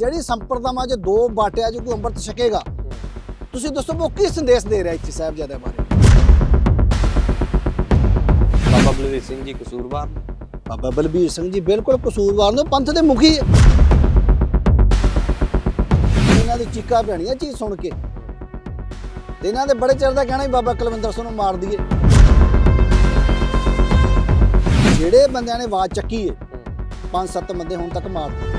ਜਿਹੜੀ ਸੰਪਰਦਾਵਾਂ 'ਚ ਦੋ ਬਾਟਿਆਂ 'ਚ ਕੋਈ ਅੰਮ੍ਰਿਤ ਛਕੇਗਾ ਤੁਸੀਂ ਦੱਸੋ ਉਹ ਕੀ ਸੰਦੇਸ਼ ਦੇ ਰਿਹਾ ਇੱਥੇ ਸਾਹਿਬਜ਼ਾਦਿਆਂ ਬਾਰੇ? ਬਾਬਾ ਬਲਵੀਰ ਸਿੰਘ ਜੀ ਕਸੂਰਵਾਰ ਬਾਬਾ ਬਲਬੀਰ ਸਿੰਘ ਜੀ ਬਿਲਕੁਲ ਕਸੂਰਵਾਰ ਨੇ ਪੰਥ ਦੇ ਮੁਖੀ। ਹੈ ਇਹਨਾਂ ਦੀ ਚੀਕਾਂ ਪੈਣੀਆਂ ਚੀਜ਼ ਸੁਣ ਕੇ। ਤੇ ਇਹਨਾਂ ਦੇ ਬੜੇ ਚਿਰ ਦਾ ਕਹਿਣਾ ਹੀ ਬਾਬਾ ਕੁਲਵਿੰਦਰ ਸਿੰਘ ਨੂੰ ਮਾਰ ਦਈਏ। ਜਿਹੜੇ ਬੰਦਿਆਂ ਨੇ ਆਵਾਜ਼ ਚੱਕੀ ਹੈ। ਪੰਜ ਸੱਤ ਬੰਦੇ ਹੁਣ ਤੱਕ ਮਾਰ ਦਿੱਤੇ।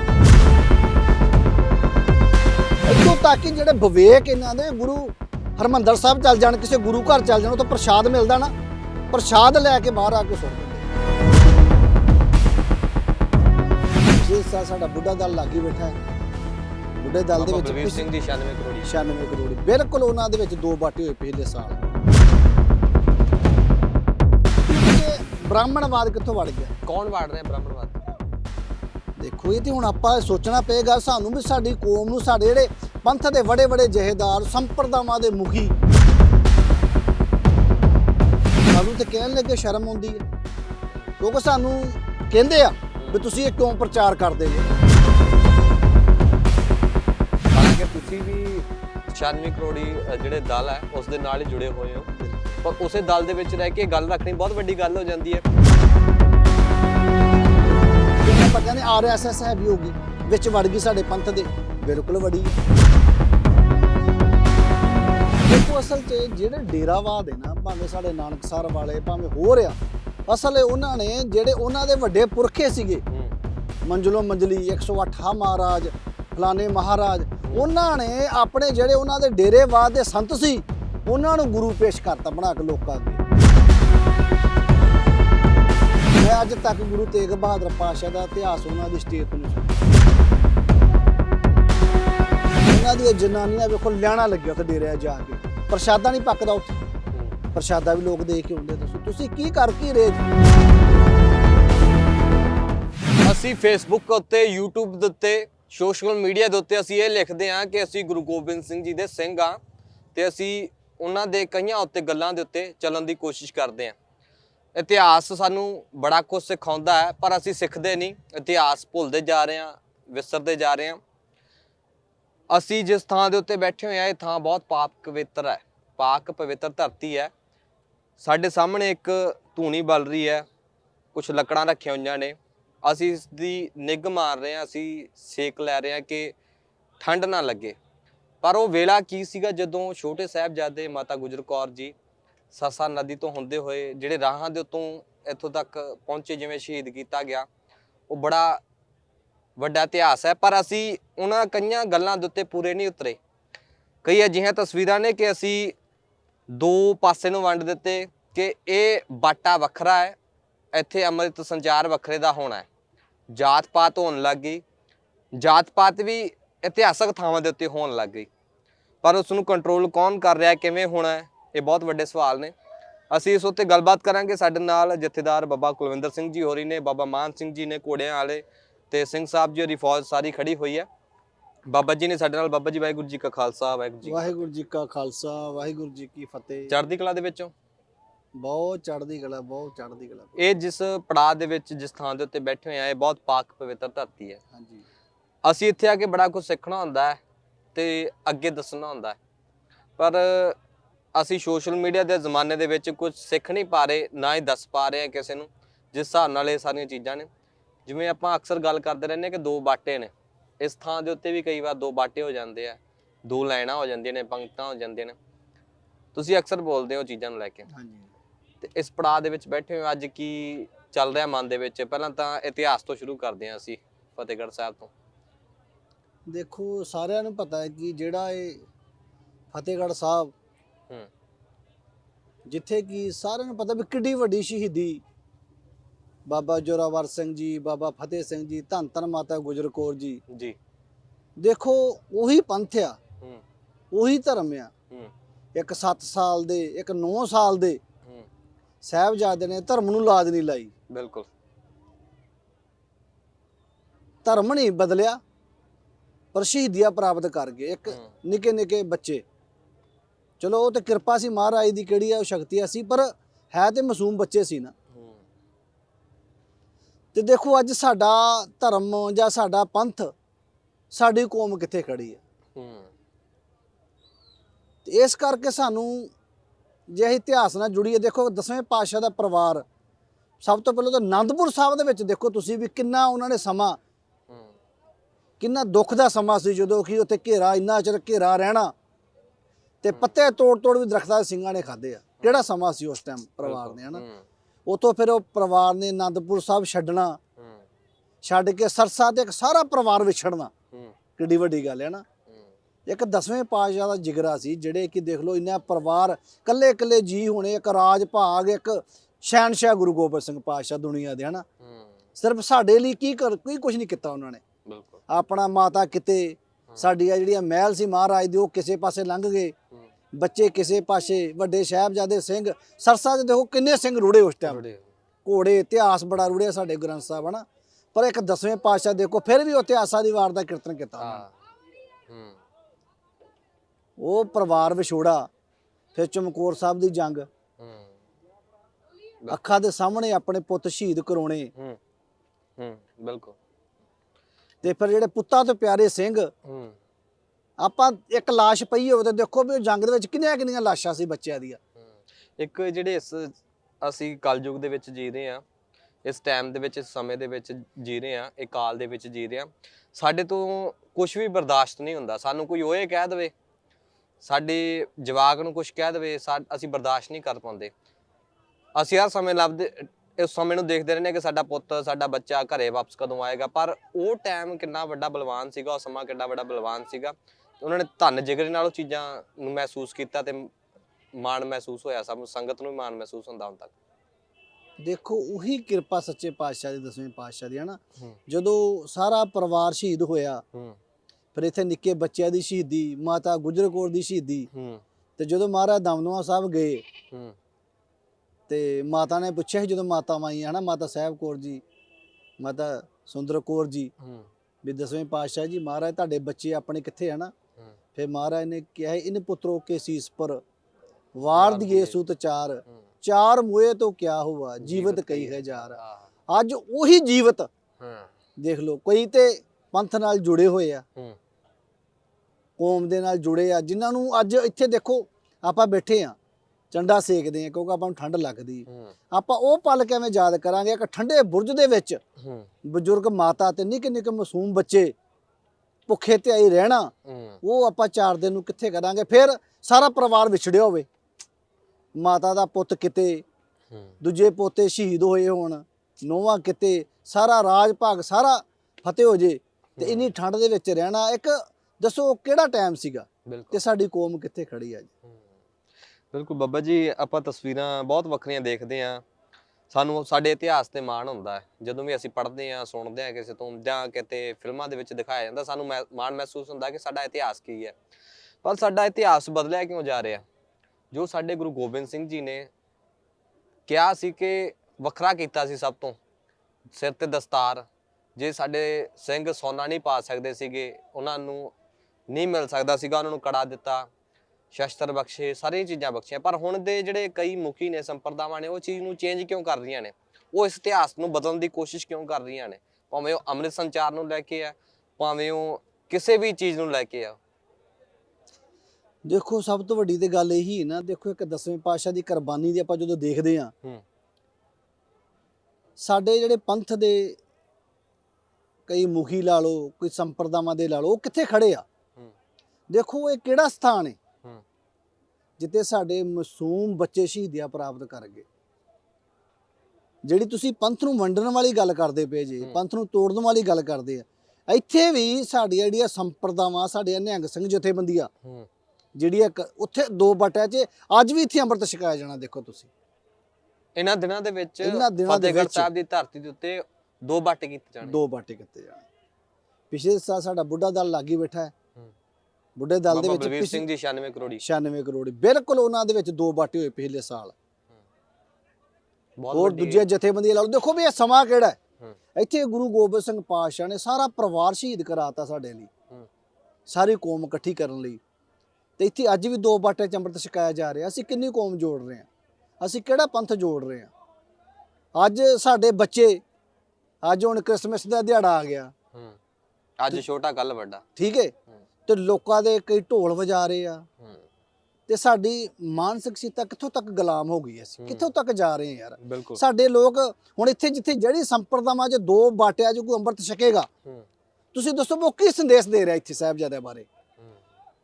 ਇੱਥੋਂ ਤੱਕ ਕਿ ਜਿਹੜੇ ਵਿਵੇਕ ਇਹਨਾਂ ਦੇ ਗੁਰੂ ਹਰਮੰਦਰ ਸਾਹਿਬ ਚੱਲ ਜਾਣ ਕਿਸੇ ਗੁਰੂ ਘਰ ਚੱਲ ਜਾਣ ਉੱਥੇ ਪ੍ਰਸ਼ਾਦ ਮਿਲਦਾ ਨਾ। ਪ੍ਰਸ਼ਾਦ ਲੈ ਕੇ ਬਾਹਰ ਆ ਕੇ ਸੁਣ ਦਿੰਦੇ। ਜਿਸ ਤਰ੍ਹਾਂ ਸਾਡਾ ਬੁੱਢਾ ਦਲ ਲਾਗੀ ਬੈਠਾ ਹੈ। ਬੁੱਢੇ ਦਲ ਦੇ ਵਿੱਚ ਬਲਵੀਰ ਸਿੰਘ ਦੀ 96 ਕਰੋੜੀ। 96 ਕਰੋੜ। ਬਿਲਕੁਲ ਉਹਨਾਂ ਦੇ ਵਿੱਚ ਦੋ ਬਾਟੇ ਹੋਏ ਪਿਛਲੇ ਸਾਲ। ਬ੍ਰਾਹਮਣਵਾਦ ਕਿੱਥੋਂ ਵੜ ਗਿਆ? ਕੌਣ ਵਾੜ ਰਿਹਾ ਬ੍ਰਾਹਮਣਵਾਦ? ਦੇਖੋ, ਇਹ ਤੇ ਹੁਣ ਆਪਾਂ ਸੋਚਣਾ ਪਏਗਾ, ਸਾਨੂੰ ਵੀ ਸਾਡੀ ਕੌਮ ਨੂੰ ਸਾਡੇ ਜਿਹੜੇ ਪੰਥ ਦੇ ਵੱਡੇ ਵੱਡੇ ਜਹੇਦਾਰ, ਸੰਪਰਦਾਵਾਂ ਦੇ ਮੁਖੀ। ਸਾਨੂੰ ਤੇ ਕਹਿਣ ਲੱਗੇ ਸ਼ਰਮ ਆਉਂਦੀ ਹੈ। ਕਿਉਂਕਿ ਸਾਨੂੰ ਕਹਿੰਦੇ ਆ ਵੀ ਤੁਸੀਂ ਇਹ ਕਿਉਂ ਪ੍ਰਚਾਰ ਕਰਦੇ ਜੇ? ਹਾਲਾਂਕਿ ਤੁਸੀਂ ਵੀ 96 ਕਰੋੜੀ ਜਿਹੜੇ ਦਲ ਹੈ, ਉਸ ਦੇ ਨਾਲ ਹੀ ਜੁੜੇ ਹੋਏ ਹੋ। ਪਰ ਉਸੇ ਦਲ ਦੇ ਵਿੱਚ ਰਹਿ ਕੇ ਗੱਲ ਰੱਖਣੀ ਬਹੁਤ ਵੱਡੀ ਗੱਲ ਹੋ ਜਾਂਦੀ ਹੈ। ਜਿਵੇਂ ਆਪਾਂ ਕਹਿੰਦੇ ਆਰਐਸਐਸ ਹੈ ਵੀ ਹੋ ਗਈ, ਵਿੱਚ ਵੜ ਗਈ ਸਾਡੇ ਪੰਥ ਦੇ, ਬਿਲਕੁਲ ਵੜੀ ਦੇਖੋ ਅਸਲ 'ਚ ਜਿਹੜੇ ਡੇਰਾਵਾਦ ਹੈ ਨਾ, ਭਾਵੇਂ ਸਾਡੇ ਨਾਨਕਸਰ ਵਾਲੇ, ਭਾਵੇਂ ਹੋਰ ਆ, ਅਸਲ ਇਹ ਉਹਨਾਂ ਨੇ ਜਿਹੜੇ ਉਹਨਾਂ ਦੇ ਵੱਡੇ ਪੁਰਖੇ ਸੀਗੇ ਹੂੰ ਮੰਜਲੋ ਮੰਜਲੀ 108 ਮਹਾਰਾਜ, ਫਲਾਣੇ ਮਹਾਰਾਜ, ਉਹਨਾਂ ਨੇ ਆਪਣੇ ਜਿਹੜੇ ਉਹਨਾਂ ਦੇ ਡੇਰੇਵਾਦ ਦੇ ਸੰਤ ਸੀ, ਉਹਨਾਂ ਨੂੰ ਗੁਰੂ ਪੇਸ਼ ਕਰਤਾ ਬਣਾ ਕੇ ਲੋਕਾਂ ਅੱਗੇ। ਮੈਂ ਅੱਜ ਤੱਕ ਗੁਰੂ ਤੇਗ ਬਹਾਦਰ ਪਾਸ਼ਾ ਦਾ ਇਤਿਹਾਸ ਉਹਨਾਂ ਦੀ ਸਟੇਜ ਤੋਂ ਨਹੀਂ ਸੁਣਿਆ ਉਹਨਾਂ ਦੀਆਂ ਜਨਾਨੀਆਂ ਵੇਖੋ ਲੈਣਾ ਲੱਗਿਆ ਉੱਥੇ ਡੇਰਿਆ ਜਾ ਕੇ। ਪ੍ਰਸ਼ਾਦਾ ਨਹੀਂ ਪੱਕਦਾ ਉੱਥੇ। ਪ੍ਰਸ਼ਾਦਾ ਵੀ ਲੋਕ ਦੇ ਕੇ ਹੁੰਦੇ ਦੱਸੋ, ਤੁਸੀਂ ਕੀ ਕਰ ਕੀ ਰਹੇ ਅਸੀਂ ਫੇਸਬੁੱਕ ਉੱਤੇ, YouTube ਦੇ ਉੱਤੇ ਸੋਸ਼ਲ ਮੀਡੀਆ ਦੇ ਉੱਤੇ ਅਸੀਂ ਇਹ ਲਿਖਦੇ ਹਾਂ ਕਿ ਅਸੀਂ ਗੁਰੂ ਗੋਬਿੰਦ ਸਿੰਘ ਜੀ ਦੇ ਸਿੰਘ ਹਾਂ ਤੇ ਅਸੀਂ ਉਹਨਾਂ ਦੇ ਕਈਆਂ ਉੱਤੇ ਗੱਲਾਂ ਦੇ ਉੱਤੇ ਚੱਲਣ ਦੀ ਕੋਸ਼ਿਸ਼ ਕਰਦੇ ਹਾਂ। ਇਤਿਹਾਸ ਸਾਨੂੰ ਬੜਾ ਕੁਝ ਸਿਖਾਉਂਦਾ ਹੈ, ਪਰ ਅਸੀਂ ਸਿੱਖਦੇ ਨਹੀਂ। ਇਤਿਹਾਸ ਭੁੱਲਦੇ ਜਾ ਰਹੇ ਹਾਂ, ਵਿਸਰਦੇ ਜਾ ਰਹੇ ਹਾਂ। ਅਸੀਂ ਜਿਸ ਥਾਂ ਦੇ ਉੱਤੇ ਬੈਠੇ ਹੋਏ ਆ ਇਹ ਥਾਂ ਬਹੁਤ ਪਾਕ ਪਵਿੱਤਰ ਹੈ। ਪਾਕ ਪਵਿੱਤਰ ਧਰਤੀ ਹੈ। ਸਾਡੇ ਸਾਹਮਣੇ ਇੱਕ ਧੂਣੀ ਬਲ ਰਹੀ ਹੈ। ਕੁਝ ਲੱਕੜਾਂ ਰੱਖੀਆਂ ਹੋਈਆਂ ਨੇ। ਅਸੀਂ ਇਸ ਦੀ ਨਿੱਘ ਮਾਰ ਰਹੇ ਹਾਂ, ਅਸੀਂ ਸੇਕ ਲੈ ਰਹੇ ਹਾਂ ਕਿ ਠੰਡ ਨਾ ਲੱਗੇ। ਪਰ ਉਹ ਵੇਲਾ ਕੀ ਸੀਗਾ ਜਦੋਂ ਛੋਟੇ ਸਾਹਿਬਜ਼ਾਦੇ ਮਾਤਾ ਗੁਜਰ ਕੌਰ ਜੀ ਸਰਸਾ ਨਦੀ ਤੋਂ ਹੁੰਦੇ ਹੋਏ ਜਿਹੜੇ ਰਾਹਾਂ ਦੇ ਉੱਤੋਂ ਇੱਥੋਂ ਤੱਕ ਪਹੁੰਚੇ, ਜਿਵੇਂ ਸ਼ਹੀਦ ਕੀਤਾ ਗਿਆ, ਉਹ ਬੜਾ ਵੱਡਾ ਇਤਿਹਾਸ ਹੈ। ਪਰ ਅਸੀਂ ਉਹਨਾਂ ਕਈਆਂ ਗੱਲਾਂ ਦੇ ਉੱਤੇ ਪੂਰੇ ਨਹੀਂ ਉਤਰੇ। ਕਈ ਅਜਿਹੀਆਂ ਤਸਵੀਰਾਂ ਨੇ ਕਿ ਅਸੀਂ ਦੋ ਪਾਸੇ ਨੂੰ ਵੰਡ ਦਿੱਤੇ ਕਿ ਇਹ ਬਾਟਾ ਵੱਖਰਾ ਹੈ, ਇੱਥੇ ਅੰਮ੍ਰਿਤ ਸੰਚਾਰ ਵੱਖਰੇ ਦਾ ਹੋਣਾ ਹੈ। ਜਾਤ ਪਾਤ ਹੋਣ ਲੱਗ ਗਈ। ਜਾਤ ਪਾਤ ਵੀ ਇਤਿਹਾਸਕ ਥਾਵਾਂ ਦੇ ਉੱਤੇ ਹੋਣ ਲੱਗ ਗਈ। ਪਰ ਉਸ ਨੂੰ ਕੰਟਰੋਲ ਕੌਣ ਕਰ ਰਿਹਾ, ਕਿਵੇਂ ਹੋਣਾ ਹੈ? ਇਹ ਬਹੁਤ ਵੱਡੇ ਸਵਾਲ ਨੇ। ਅਸੀਂ ਇਸ ਉੱਤੇ ਗੱਲਬਾਤ ਕਰਾਂਗੇ। ਸਾਡੇ ਨਾਲ ਜਥੇਦਾਰ ਬਾਬਾ ਕੁਲਵਿੰਦਰ ਸਿੰਘ ਜੀ ਹੋਰੀ ਨੇ ਬਾਬਾ ਮਾਨ ਸਿੰਘ ਜੀ ਨੇ ਘੋੜਿਆਂ ਵਾਲੇ ਤੇ ਸਿੰਘ ਸਾਹਿਬ ਜੀ ਦੀ ਫੌਜ ਸਾਰੀ ਖੜੀ ਹੋਈ ਹੈ। ਬਾਬਾ ਜੀ ਨੇ ਸਾਡੇ ਨਾਲ ਬਾਬਾ ਜੀ ਵਾਹਿਗੁਰੂ ਜੀ ਕਾ ਖਾਲਸਾ ਵਾਹਿਗੁਰੂ ਜੀ ਕੀ ਵਾਹਿਗੁਰੂ ਜੀ ਕਾ ਖਾਲਸਾ ਵਾਹਿਗੁਰੂ ਜੀ ਕੀ ਫਤਿਹ। ਚੜ੍ਹਦੀ ਕਲਾ ਦੇ ਵਿੱਚੋਂ? ਬਹੁਤ ਚੜ੍ਹਦੀ ਕਲਾ ਬਹੁਤ ਚੜ੍ਹਦੀ ਕਲਾ। ਇਹ ਜਿਸ ਪੜਾਅ ਦੇ ਵਿੱਚ ਜਿਸ ਥਾਂ ਦੇ ਉੱਤੇ ਬੈਠੇ ਹੋਏ ਆ ਇਹ ਬਹੁਤ ਪਾਕ ਪਵਿੱਤਰ ਧਰਤੀ ਹੈ। ਹਾਂਜੀ। ਅਸੀਂ ਇੱਥੇ ਆ ਕੇ ਬੜਾ ਕੁਝ ਸਿੱਖਣਾ ਹੁੰਦਾ ਹੈ ਤੇ ਅੱਗੇ ਦੱਸਣਾ ਹੁੰਦਾ ਹੈ। ਪਰ ਅਸੀਂ ਸੋਸ਼ਲ ਮੀਡੀਆ ਦੇ ਜ਼ਮਾਨੇ ਦੇ ਵਿੱਚ ਕੁਝ ਸਿੱਖ ਨਹੀਂ ਪਾ ਰਹੇ ਨਾ ਹੀ ਦੱਸ ਪਾ ਰਹੇ ਹਾਂ ਕਿਸੇ ਨੂੰ ਜਿਸ ਹਿਸਾਬ ਨਾਲ ਇਹ ਸਾਰੀਆਂ ਚੀਜ਼ਾਂ ਨੇ। ਜਿਵੇਂ ਆਪਾਂ ਅਕਸਰ ਗੱਲ ਕਰਦੇ ਰਹਿੰਦੇ ਕਿ ਦੋ ਬਾਟੇ ਨੇ। ਇਸ ਥਾਂ ਦੇ ਉੱਤੇ ਵੀ ਕਈ ਵਾਰ ਦੋ ਬਾਟੇ ਹੋ ਜਾਂਦੇ ਆ। ਦੋ ਲਾਈਨਾਂ ਹੋ ਜਾਂਦੀਆਂ ਨੇ ਪੰਕਤਾਂ ਹੋ ਜਾਂਦੀਆਂ ਨੇ। ਤੁਸੀਂ ਅਕਸਰ ਬੋਲਦੇ ਹੋ ਚੀਜ਼ਾਂ ਨੂੰ ਲੈ ਕੇ। ਹਾਂਜੀ। ਤੇ ਇਸ ਪੜਾਅ ਦੇ ਵਿੱਚ ਬੈਠੇ ਹੋ ਅੱਜ ਕੀ ਚੱਲ ਰਿਹਾ ਮਨ ਦੇ ਵਿੱਚ? ਪਹਿਲਾਂ ਤਾਂ ਇਤਿਹਾਸ ਤੋਂ ਸ਼ੁਰੂ ਕਰਦੇ ਹਾਂ ਅਸੀਂ ਫਤਿਹਗੜ੍ਹ ਸਾਹਿਬ ਤੋਂ। ਦੇਖੋ ਸਾਰਿਆਂ ਨੂੰ ਪਤਾ ਹੈ ਕਿ ਜਿਹੜਾ ਇਹ ਫਤਿਹਗੜ੍ਹ ਸਾਹਿਬ ਜਿੱਥੇ ਕਿ ਸਾਰਿਆਂ ਨੂੰ ਪਤਾ ਵੀ ਕਿੱਡੀ ਵੱਡੀ ਸ਼ਹੀਦੀ ਬਾਬਾ ਜੋਰਾਵਰ ਸਿੰਘ ਜੀ ਬਾਬਾ ਫਤਿਹ ਸਿੰਘ ਜੀ ਧੰਨ ਧੰਨ ਮਾਤਾ ਗੁਜਰ ਕੌਰ ਜੀ। ਜੀ। ਦੇਖੋ ਉਹੀ ਪੰਥ ਆ ਉਹੀ ਧਰਮ ਆ। ਇੱਕ 7 ਸਾਲ ਦੇ ਇੱਕ 9 ਸਾਲ ਦੇ ਸਾਹਿਬਜ਼ਾਦੇ ਨੇ ਧਰਮ ਨੂੰ ਲਾਜ ਨਹੀਂ ਲਾਈ। ਬਿਲਕੁਲ। ਧਰਮ ਨਹੀਂ ਬਦਲਿਆ ਪਰ ਸ਼ਹੀਦੀਆਂ ਪ੍ਰਾਪਤ ਕਰ ਗਏ ਇੱਕ। ਨਿੱਕੇ ਨਿੱਕੇ ਬੱਚੇ। ਚਲੋ, ਉਹ ਤੇ ਕਿਰਪਾ ਸੀ ਮਹਾਰਾਜ ਦੀ ਕਿਹੜੀ ਆ, ਉਹ ਸ਼ਕਤੀ ਆ ਸੀ, ਪਰ ਹੈ ਤੇ ਮਾਸੂਮ ਬੱਚੇ ਸੀ ਨਾ। ਹੂੰ ਤੇ ਦੇਖੋ, ਅੱਜ ਸਾਡਾ ਧਰਮ ਜਾਂ ਸਾਡਾ ਪੰਥ, ਸਾਡੀ ਕੌਮ ਕਿੱਥੇ ਖੜੀ ਹੈ ਤੇ ਇਸ ਕਰਕੇ ਸਾਨੂੰ ਜੇ ਇਤਿਹਾਸ ਨਾਲ ਜੁੜੀਏ, ਦੇਖੋ, ਦਸਵੇਂ ਪਾਤਸ਼ਾਹ ਦਾ ਪਰਿਵਾਰ, ਸਭ ਤੋਂ ਪਹਿਲਾਂ ਤਾਂ ਆਨੰਦਪੁਰ ਸਾਹਿਬ ਦੇ ਵਿੱਚ ਦੇਖੋ ਤੁਸੀਂ ਵੀ ਕਿੰਨਾ ਉਹਨਾਂ ਨੇ ਸਮਾਂ, ਕਿੰਨਾ ਦੁੱਖ ਦਾ ਸਮਾਂ ਸੀ ਜਦੋਂ ਕਿ ਉੱਥੇ ਘੇਰਾ ਇੰਨਾ ਚਿਰ ਘੇਰਾ ਰਹਿਣਾ ਤੇ ਪੱਤੇ ਤੋੜ ਤੋੜ ਵੀ ਦਰਖਤਾਂ ਦੇ ਸਿੰਘਾਂ ਨੇ ਖਾਦੇ ਆ। ਕਿਹੜਾ ਸਮਾਂ ਸੀ ਉਸ ਟਾਈਮ ਪਰਿਵਾਰ ਨੇ ਹਨਾ? ਉਤੋਂ ਫਿਰ ਉਹ ਪਰਿਵਾਰ ਨੇ ਆਨੰਦਪੁਰ ਸਾਹਿਬ ਛੱਡਣਾ। ਛੱਡ ਕੇ ਸਰਸਾ ਤੇ ਇੱਕ ਸਾਰਾ ਪਰਿਵਾਰ ਵਿਛੜਨਾ। ਕਿੱਡੀ ਵੱਡੀ ਗੱਲ ਹੈ ਨਾ ਇੱਕ ਦਸਵੇਂ ਪਾਤਸ਼ਾਹ ਦਾ ਜਿਗਰਾ ਸੀ ਜਿਹੜੇ ਕਿ ਦੇਖ ਲਓ ਇੰਨਾ ਪਰਿਵਾਰ ਕੱਲੇ ਕੱਲੇ ਜੀ ਹੋਣੇ ਇੱਕ ਰਾਜ ਭਾਗ ਇੱਕ ਸ਼ਹਿਨशाह ਗੁਰੂ ਗੋਬਿੰਦ ਸਿੰਘ ਪਾਤਸ਼ਾਹ ਦੁਨੀਆ ਦੇ ਹਨਾ? ਸਿਰਫ ਸਾਡੇ ਲਈ ਕੀ ਕਰ ਕੋਈ ਕੁਝ ਨਹੀਂ ਕੀਤਾ ਉਹਨਾਂ ਨੇ। ਬਿਲਕੁਲ। ਆਪਣਾ ਮਾਤਾ ਕਿਤੇ ਸਾਡੀਆਂ ਜਿਹੜੀਆਂ ਮਹਿਲ ਸੀ ਮਹਾਰਾਜ ਦੇ ਉਹ ਕਿਸੇ ਪਾਸੇ ਲੰਘ ਗਏ। ਬੱਚੇ ਕਿਸੇ ਪਾਸੇ ਵੱਡੇ ਸਾਹਿਬਜ਼ਾਦੇ ਸਿੰਘ ਸਰਸਾ ਦੇ ਦੇਖੋ ਕਿੰਨੇ ਸਿੰਘ ਰੁੜੇ ਉਸ ਟਾਈਮ ਘੋੜੇ ਇਤਿਹਾਸ ਬੜਾ ਰੁੜਿਆ ਸਾਡੇ ਗ੍ਰੰਥ ਸਾਹਿਬ ਹਨਾ? ਪਰ ਇੱਕ ਦਸਵੇਂ ਪਾਤਸ਼ਾਹ ਦੇਖੋ ਫਿਰ ਵੀ ਉਹ ਇਤਿਹਾਸਾਂ ਦੀ ਵਾਰ ਦਾ ਕੀਰਤਨ ਕੀਤਾ ਉਹਨਾਂ ਨੇ। ਉਹ ਪਰਿਵਾਰ ਵਿਛੋੜਾ ਫਿਰ ਚਮਕੌਰ ਸਾਹਿਬ ਦੀ ਜੰਗ। ਅੱਖਾਂ ਦੇ ਸਾਹਮਣੇ ਆਪਣੇ ਪੁੱਤ ਸ਼ਹੀਦ ਕਰਾਉਣੇ। ਹੂੰ ਹੂੰ ਬਿਲਕੁਲ। ਤੇ ਫਿਰ ਜਿਹੜੇ ਪੁੱਤਾਂ ਤੋਂ ਪਿਆਰੇ ਸਿੰਘ ਹੂੰ। ਆਪਾਂ ਇੱਕ ਲਾਸ਼ ਪਈ ਹੋਵੇ ਤਾਂ ਦੇਖੋ ਵੀ ਉਹ ਜੰਗ ਦੇ ਵਿੱਚ ਕਿੰਨੀਆਂ ਕਿੰਨੀਆਂ ਲਾਸ਼ਾਂ ਸੀ ਬੱਚਿਆਂ ਦੀਆਂ। ਇੱਕ ਜਿਹੜੇ ਇਸ ਅਸੀਂ ਕਲਯੁਗ ਦੇ ਵਿੱਚ ਜੀ ਰਹੇ ਆ ਇਸ ਟਾਈਮ ਦੇ ਵਿੱਚ, ਇਸ ਸਮੇਂ ਦੇ ਵਿੱਚ ਜੀ ਰਹੇ ਆ ਇਹ ਕਾਲ ਦੇ ਵਿੱਚ ਜੀ ਰਹੇ ਆ ਸਾਡੇ ਤੋਂ ਕੁਝ ਵੀ ਬਰਦਾਸ਼ਤ ਨਹੀਂ ਹੁੰਦਾ। ਸਾਨੂੰ ਕੋਈ ਓਏ ਕਹਿ ਦੇਵੇ, ਸਾਡੇ ਜਵਾਕ ਨੂੰ ਕੁਝ ਕਹਿ ਦੇਵੇ, ਸਾ- ਅਸੀਂ ਬਰਦਾਸ਼ਤ ਨਹੀਂ ਕਰ ਪਾਉਂਦੇ। ਅਸੀਂ ਹਰ ਸਮੇਂ ਲੱਭਦੇ, ਇਸ ਸਮੇਂ ਨੂੰ ਦੇਖਦੇ ਰਹਿੰਦੇ ਹਾਂ ਕਿ ਸਾਡਾ ਪੁੱਤ, ਸਾਡਾ ਬੱਚਾ ਘਰੇ ਵਾਪਸ ਕਦੋਂ ਆਏਗਾ, ਪਰ ਉਹ ਟਾਈਮ ਕਿੰਨਾ ਵੱਡਾ ਬਲਵਾਨ ਸੀਗਾ, ਉਹ ਸਮਾਂ ਕਿੰਨਾ ਵੱਡਾ ਬਲਵਾਨ ਸੀਗਾ। ਉਹਨਾਂ ਨੇ ਧਨ ਜਿਗਰੇ ਨਾਲ ਉਹ ਚੀਜ਼ਾਂ ਨੂੰ ਮਹਿਸੂਸ ਕੀਤਾ ਤੇ ਮਾਣ ਮਹਿਸੂਸ ਹੋਇਆ ਸਭ ਨੂੰ ਸੰਗਤ ਨੂੰ ਵੀ ਮਾਣ ਮਹਿਸੂਸ ਹੁੰਦਾ ਹੁਣ ਤੱਕ। ਦੇਖੋ ਉਹੀ ਕਿਰਪਾ ਸੱਚੇ ਪਾਤਸ਼ਾਹ ਦੀ ਦਸਵੇਂ ਪਾਤਸ਼ਾਹ ਦੀ ਹਨਾ ਜਦੋਂ ਸਾਰਾ ਪਰਿਵਾਰ ਸ਼ਹੀਦ ਹੋਇਆ ਫਿਰ ਇੱਥੇ ਨਿੱਕੇ ਬੱਚਿਆਂ ਦੀ ਸ਼ਹੀਦੀ ਮਾਤਾ ਗੁਜਰ ਕੌਰ ਦੀ ਸ਼ਹੀਦੀ। ਤੇ ਜਦੋਂ ਮਹਾਰਾਜ ਦਮਦਮਾ ਸਾਹਿਬ ਗਏ ਤੇ ਮਾਤਾ ਨੇ ਪੁੱਛਿਆ ਜਦੋਂ ਮਾਤਾ ਆਈਆਂ ਹਨਾ ਮਾਤਾ ਸਾਹਿਬ ਕੌਰ ਜੀ ਮਾਤਾ ਸੁੰਦਰ ਕੌਰ ਜੀ ਵੀ ਦਸਵੇਂ ਪਾਤਸ਼ਾਹ ਜੀ ਮਹਾਰਾਜ ਤੁਹਾਡੇ ਬੱਚੇ ਆਪਣੇ ਕਿੱਥੇ ਆ ਨਾ ਹੂੰ ਫਿਰ ਮਹਾਰਾਜ ਨੇ ਕਿਹਾ ਇਨ ਪੁੱਤਰੋ ਕੇ ਸੀਸ ਪਰ ਵਾਰ ਦੀਏ ਸੁਤ ਚਾਰ। ਹੂੰ। ਚਾਰ ਮੋਏ ਤੋਂ ਕਿਆ ਹੁਆ ਜੀਵਤ ਕਈ ਹਜ਼ਾਰ ਆਹ, ਅੱਜ ਉਹੀ ਜੀਵਤ। ਹਾਂ। ਦੇਖ ਲਓ ਕੋਈ ਤੇ ਪੰਥ ਨਾਲ ਜੁੜੇ ਹੋਏ ਆ। ਹੂੰ। ਕੌਮ ਦੇ ਨਾਲ ਜੁੜੇ ਆ ਜਿਨ੍ਹਾਂ ਨੂੰ ਅੱਜ ਇੱਥੇ ਦੇਖੋ ਆਪਾਂ ਬੈਠੇ ਆ ਚੰਡਾ ਸੇਕਦੇ ਆ ਕਿਉਂਕਿ ਆਪਾਂ ਨੂੰ ਠੰਡ ਲੱਗਦੀ। ਹੂੰ। ਆਪਾਂ ਉਹ ਪਲ ਕਿਵੇਂ ਯਾਦ ਕਰਾਂਗੇ? ਇੱਕ ਠੰਡੇ ਬੁਰਜ ਦੇ ਵਿੱਚ ਹੂੰ। ਬਜ਼ੁਰਗ ਮਾਤਾ ਤੇ ਨਿੱਕੇ ਨਿੱਕੇ ਮਾਸੂਮ ਬੱਚੇ ਭੁੱਖੇ ਤੇ ਆਈ ਰਹਿਣਾ ਉਹ ਆਪਾਂ ਚਾਰ ਦਿਨ ਨੂੰ ਕਿੱਥੇ ਕਰਾਂਗੇ? ਫਿਰ ਸਾਰਾ ਪਰਿਵਾਰ ਵਿਛੜਿਆ ਹੋਵੇ। ਮਾਤਾ ਦਾ ਪੁੱਤ ਕਿਤੇ ਦੂਜੇ ਪੋਤੇ ਸ਼ਹੀਦ ਹੋਏ ਹੋਣ ਨੋਵਾ ਕਿਤੇ ਸਾਰਾ ਰਾਜ ਭਾਗ ਸਾਰਾ ਫਤਿਹ ਹੋ ਜੇ ਤੇ ਇੰਨੀ ਠੰਡ ਦੇ ਵਿੱਚ ਰਹਿਣਾ ਇੱਕ ਦੱਸੋ ਕਿਹੜਾ ਟਾਈਮ ਸੀਗਾ? ਤੇ ਸਾਡੀ ਕੌਮ ਕਿੱਥੇ ਖੜੀ ਆ ਜੀ। ਬਿਲਕੁਲ ਬੱਬਾ ਜੀ ਆਪਾਂ ਤਸਵੀਰਾਂ ਬਹੁਤ ਵੱਖਰੀਆਂ ਦੇਖਦੇ ਆ ਸਾਨੂੰ ਸਾਡੇ ਇਤਿਹਾਸ ਤੇ ਮਾਣ ਹੁੰਦਾ ਹੈ। ਜਦੋਂ ਵੀ ਅਸੀਂ ਪੜ੍ਹਦੇ ਹਾਂ, ਸੁਣਦੇ ਹਾਂ ਕਿਸੇ ਤੋਂ ਜਾਂ ਕਿਤੇ ਫਿਲਮਾਂ ਦੇ ਵਿੱਚ ਦਿਖਾਇਆ ਜਾਂਦਾ, ਸਾਨੂੰ ਮਹਿ- ਮਾਣ ਮਹਿਸੂਸ ਹੁੰਦਾ ਕਿ ਸਾਡਾ ਇਤਿਹਾਸ ਕੀ ਹੈ। ਪਰ ਸਾਡਾ ਇਤਿਹਾਸ ਬਦਲਿਆ ਕਿਉਂ ਜਾ ਰਿਹਾ? ਜੋ ਸਾਡੇ ਗੁਰੂ ਗੋਬਿੰਦ ਸਿੰਘ ਜੀ ਨੇ ਕਿਹਾ ਸੀ ਕਿ ਵੱਖਰਾ ਕੀਤਾ ਸੀ ਸਭ ਤੋਂ, ਸਿਰ ਤੇ ਦਸਤਾਰ, ਜੇ ਸਾਡੇ ਸਿੰਘ ਸੋਨਾ ਨਹੀਂ ਪਾ ਸਕਦੇ ਸੀਗੇ, ਉਹਨਾਂ ਨੂੰ ਨਹੀਂ ਮਿਲ ਸਕਦਾ ਸੀਗਾ, ਉਹਨਾਂ ਨੂੰ ਕੜਾ ਦਿੱਤਾ। ਸ਼ਸਤਰ ਬਖਸ਼ੇ ਸਾਰੀਆਂ ਚੀਜ਼ਾਂ ਬਖਸ਼ੀਆਂ। ਪਰ ਹੁਣ ਦੇ ਜਿਹੜੇ ਕਈ ਮੁਖੀ ਨੇ ਸੰਪਰਦਾਵਾਂ ਨੇ ਉਹ ਚੀਜ਼ ਨੂੰ ਚੇਂਜ ਕਿਉਂ ਕਰ ਰਹੀਆਂ ਨੇ? ਉਹ ਇਸ ਇਤਿਹਾਸ ਨੂੰ ਬਦਲਣ ਦੀ ਕੋਸ਼ਿਸ਼ ਕਿਉਂ ਕਰ ਰਹੀਆਂ ਨੇ? ਭਾਵੇਂ ਉਹ ਅੰਮ੍ਰਿਤ ਸੰਚਾਰ ਨੂੰ ਲੈ ਕੇ ਆ ਭਾਵੇਂ ਉਹ ਕਿਸੇ ਵੀ ਚੀਜ਼ ਨੂੰ ਲੈ ਕੇ ਆ। ਦੇਖੋ ਸਭ ਤੋਂ ਵੱਡੀ ਤੇ ਗੱਲ ਇਹੀ ਹੈ ਨਾ ਦੇਖੋ ਇੱਕ ਦਸਵੇਂ ਪਾਤਸ਼ਾਹ ਦੀ ਕੁਰਬਾਨੀ ਦੀ ਆਪਾਂ ਜਦੋਂ ਦੇਖਦੇ ਆ ਸਾਡੇ ਜਿਹੜੇ ਪੰਥ ਦੇ ਕਈ ਮੁਖੀ ਲਾ ਲਓ ਕੋਈ ਸੰਪਰਦਾਵਾਂ ਦੇ ਲਾ ਲਓ ਉਹ ਕਿੱਥੇ ਖੜੇ ਆ? ਦੇਖੋ ਇਹ ਕਿਹੜਾ ਸਥਾਨ ਹੈ? ਜਿੱਥੇ ਸਾਡੇ ਮਾਸੂਮ ਬੱਚੇ ਸ਼ਹੀਦੀਆਂ ਪ੍ਰਾਪਤ ਕਰ ਗਏ। ਜਿਹੜੀ ਤੁਸੀਂ ਪੰਥ ਨੂੰ ਵੰਡਣ ਵਾਲੀ ਗੱਲ ਕਰਦੇ ਪਏ ਜੀ। ਪੰਥ ਨੂੰ ਤੋੜਨ ਵਾਲੀ ਗੱਲ ਕਰਦੇ ਆ ਇੱਥੇ ਵੀ ਸਾਡੀਆਂ ਜਿਹੜੀਆਂ ਸੰਪਰਦਾਵਾਂ ਸਾਡੀਆਂ ਨਿਹੰਗ ਸਿੰਘ ਜਥੇਬੰਦੀਆਂ ਕ- ਉੱਥੇ ਦੋ ਬਟਿਆਂ 'ਚ ਅੱਜ ਵੀ ਇੱਥੇ ਅੰਮ੍ਰਿਤ ਛਕਾਇਆ ਜਾਣਾ ਦੇਖੋ ਤੁਸੀਂ। ਇਹਨਾਂ ਦਿਨਾਂ ਦੇ ਵਿੱਚ ਫਤਿਹਗੜ੍ਹ ਸਾਹਿਬ ਦੀ ਧਰਤੀ ਦੇ ਉੱਤੇ ਦੋ ਬਾਟੇ ਕੀਤੇ ਜਾਣੇ। ਦੋ ਬਾਟੇ ਕੀਤੇ ਜਾਣੇ। ਪਿਛਲੇ ਸਾਲ ਸਾਡਾ ਬੁੱਢਾ ਦਲ ਲਾਗੀ ਬੈਠਾ ਹੂੰ। ਬੁੱਢੇ ਦਲ ਦੇ ਬਾਬਾ ਵਿੱਚ ਬਲਵੀਰ ਸਿੰਘ ਜੀ 96 ਕਰੋੜੀ। 96 ਕਰੋੜ। ਬਿਲਕੁਲ ਉਹਨਾਂ ਦੇ ਵਿੱਚ ਦੋ ਬਾਟੇ ਹੋਏ ਪਿਛਲੇ ਸਾਲ। ਬਹੁਤ ਹੋਰ ਵੱਡੀ- ਦੂਜੇ ਜਥੇਬੰਦੀਆਂ ਲਾ ਲਓ। ਦੇਖੋ ਵੀ ਇਹ ਸਮਾਂ ਕਿਹੜਾ ਹੈ। ਹੂੰ। ਇੱਥੇ ਗੁਰੂ ਗੋਬਿੰਦ ਸਿੰਘ ਪਾਤਸ਼ਾਹ ਨੇ ਸਾਰਾ ਪਰਿਵਾਰ ਸ਼ਹੀਦ ਕਰਾਤਾ ਸਾਡੇ ਲਈ। ਹੂੰ। ਸਾਰੀ ਕੌਮ ਇਕੱਠੀ ਕਰਨ ਲਈ। ਤੇ ਇੱਥੇ ਅੱਜ ਵੀ ਦੋ ਬਾਟੇ ਚ ਅੰਮ੍ਰਿਤ ਛਕਾਇਆ ਜਾ ਰਿਹਾ। ਅਸੀਂ ਕਿੰਨੀ ਕੌਮ ਜੋੜ ਰਹੇ ਹਾਂ? ਅਸੀਂ ਕਿਹੜਾ ਪੰਥ ਜੋੜ ਰਹੇ ਹਾਂ? ਅੱਜ ਸਾਡੇ ਬੱਚੇ ਅੱਜ ਹੁਣ ਕ੍ਰਿਸਮਸ ਦਾ ਦਿਹਾੜਾ ਆ ਗਿਆ। ਹੂੰ। ਅੱਜ ਛੋਟਾ ਕੱਲ ਵੱਡਾ। ਠੀਕ ਹੈ? ਤੇ ਲੋਕਾਂ ਦੇ ਕਈ ਢੋਲ ਵਜਾ ਰਹੇ ਆ। ਤੇ ਸਾਡੀ ਮਾਨਸਿਕ ਸਥਿਤੀ ਕਿੱਥੋਂ ਤੱਕ ਗੁਲਾਮ ਹੋ ਗਈ ਅਸੀਂ। ਕਿੱਥੋਂ ਤੱਕ ਜਾ ਰਹੇ ਹਾਂ ਯਾਰ? ਸਾਡੇ ਲੋਕ ਹੁਣ ਇੱਥੇ ਜਿੱਥੇ ਜਿਹੜੀ ਸੰਪਰਦਾਵਾਂ 'ਚ ਦੋ ਬਾਟਿਆਂ 'ਚ ਕੋਈ ਅੰਮ੍ਰਿਤ ਛਕੇਗਾ ਤੁਸੀਂ ਦੱਸੋ ਉਹ ਕੀ ਸੰਦੇਸ਼ ਦੇ ਰਿਹਾ ਇੱਥੇ ਸਾਹਿਬਜ਼ਾਦਿਆਂ ਬਾਰੇ?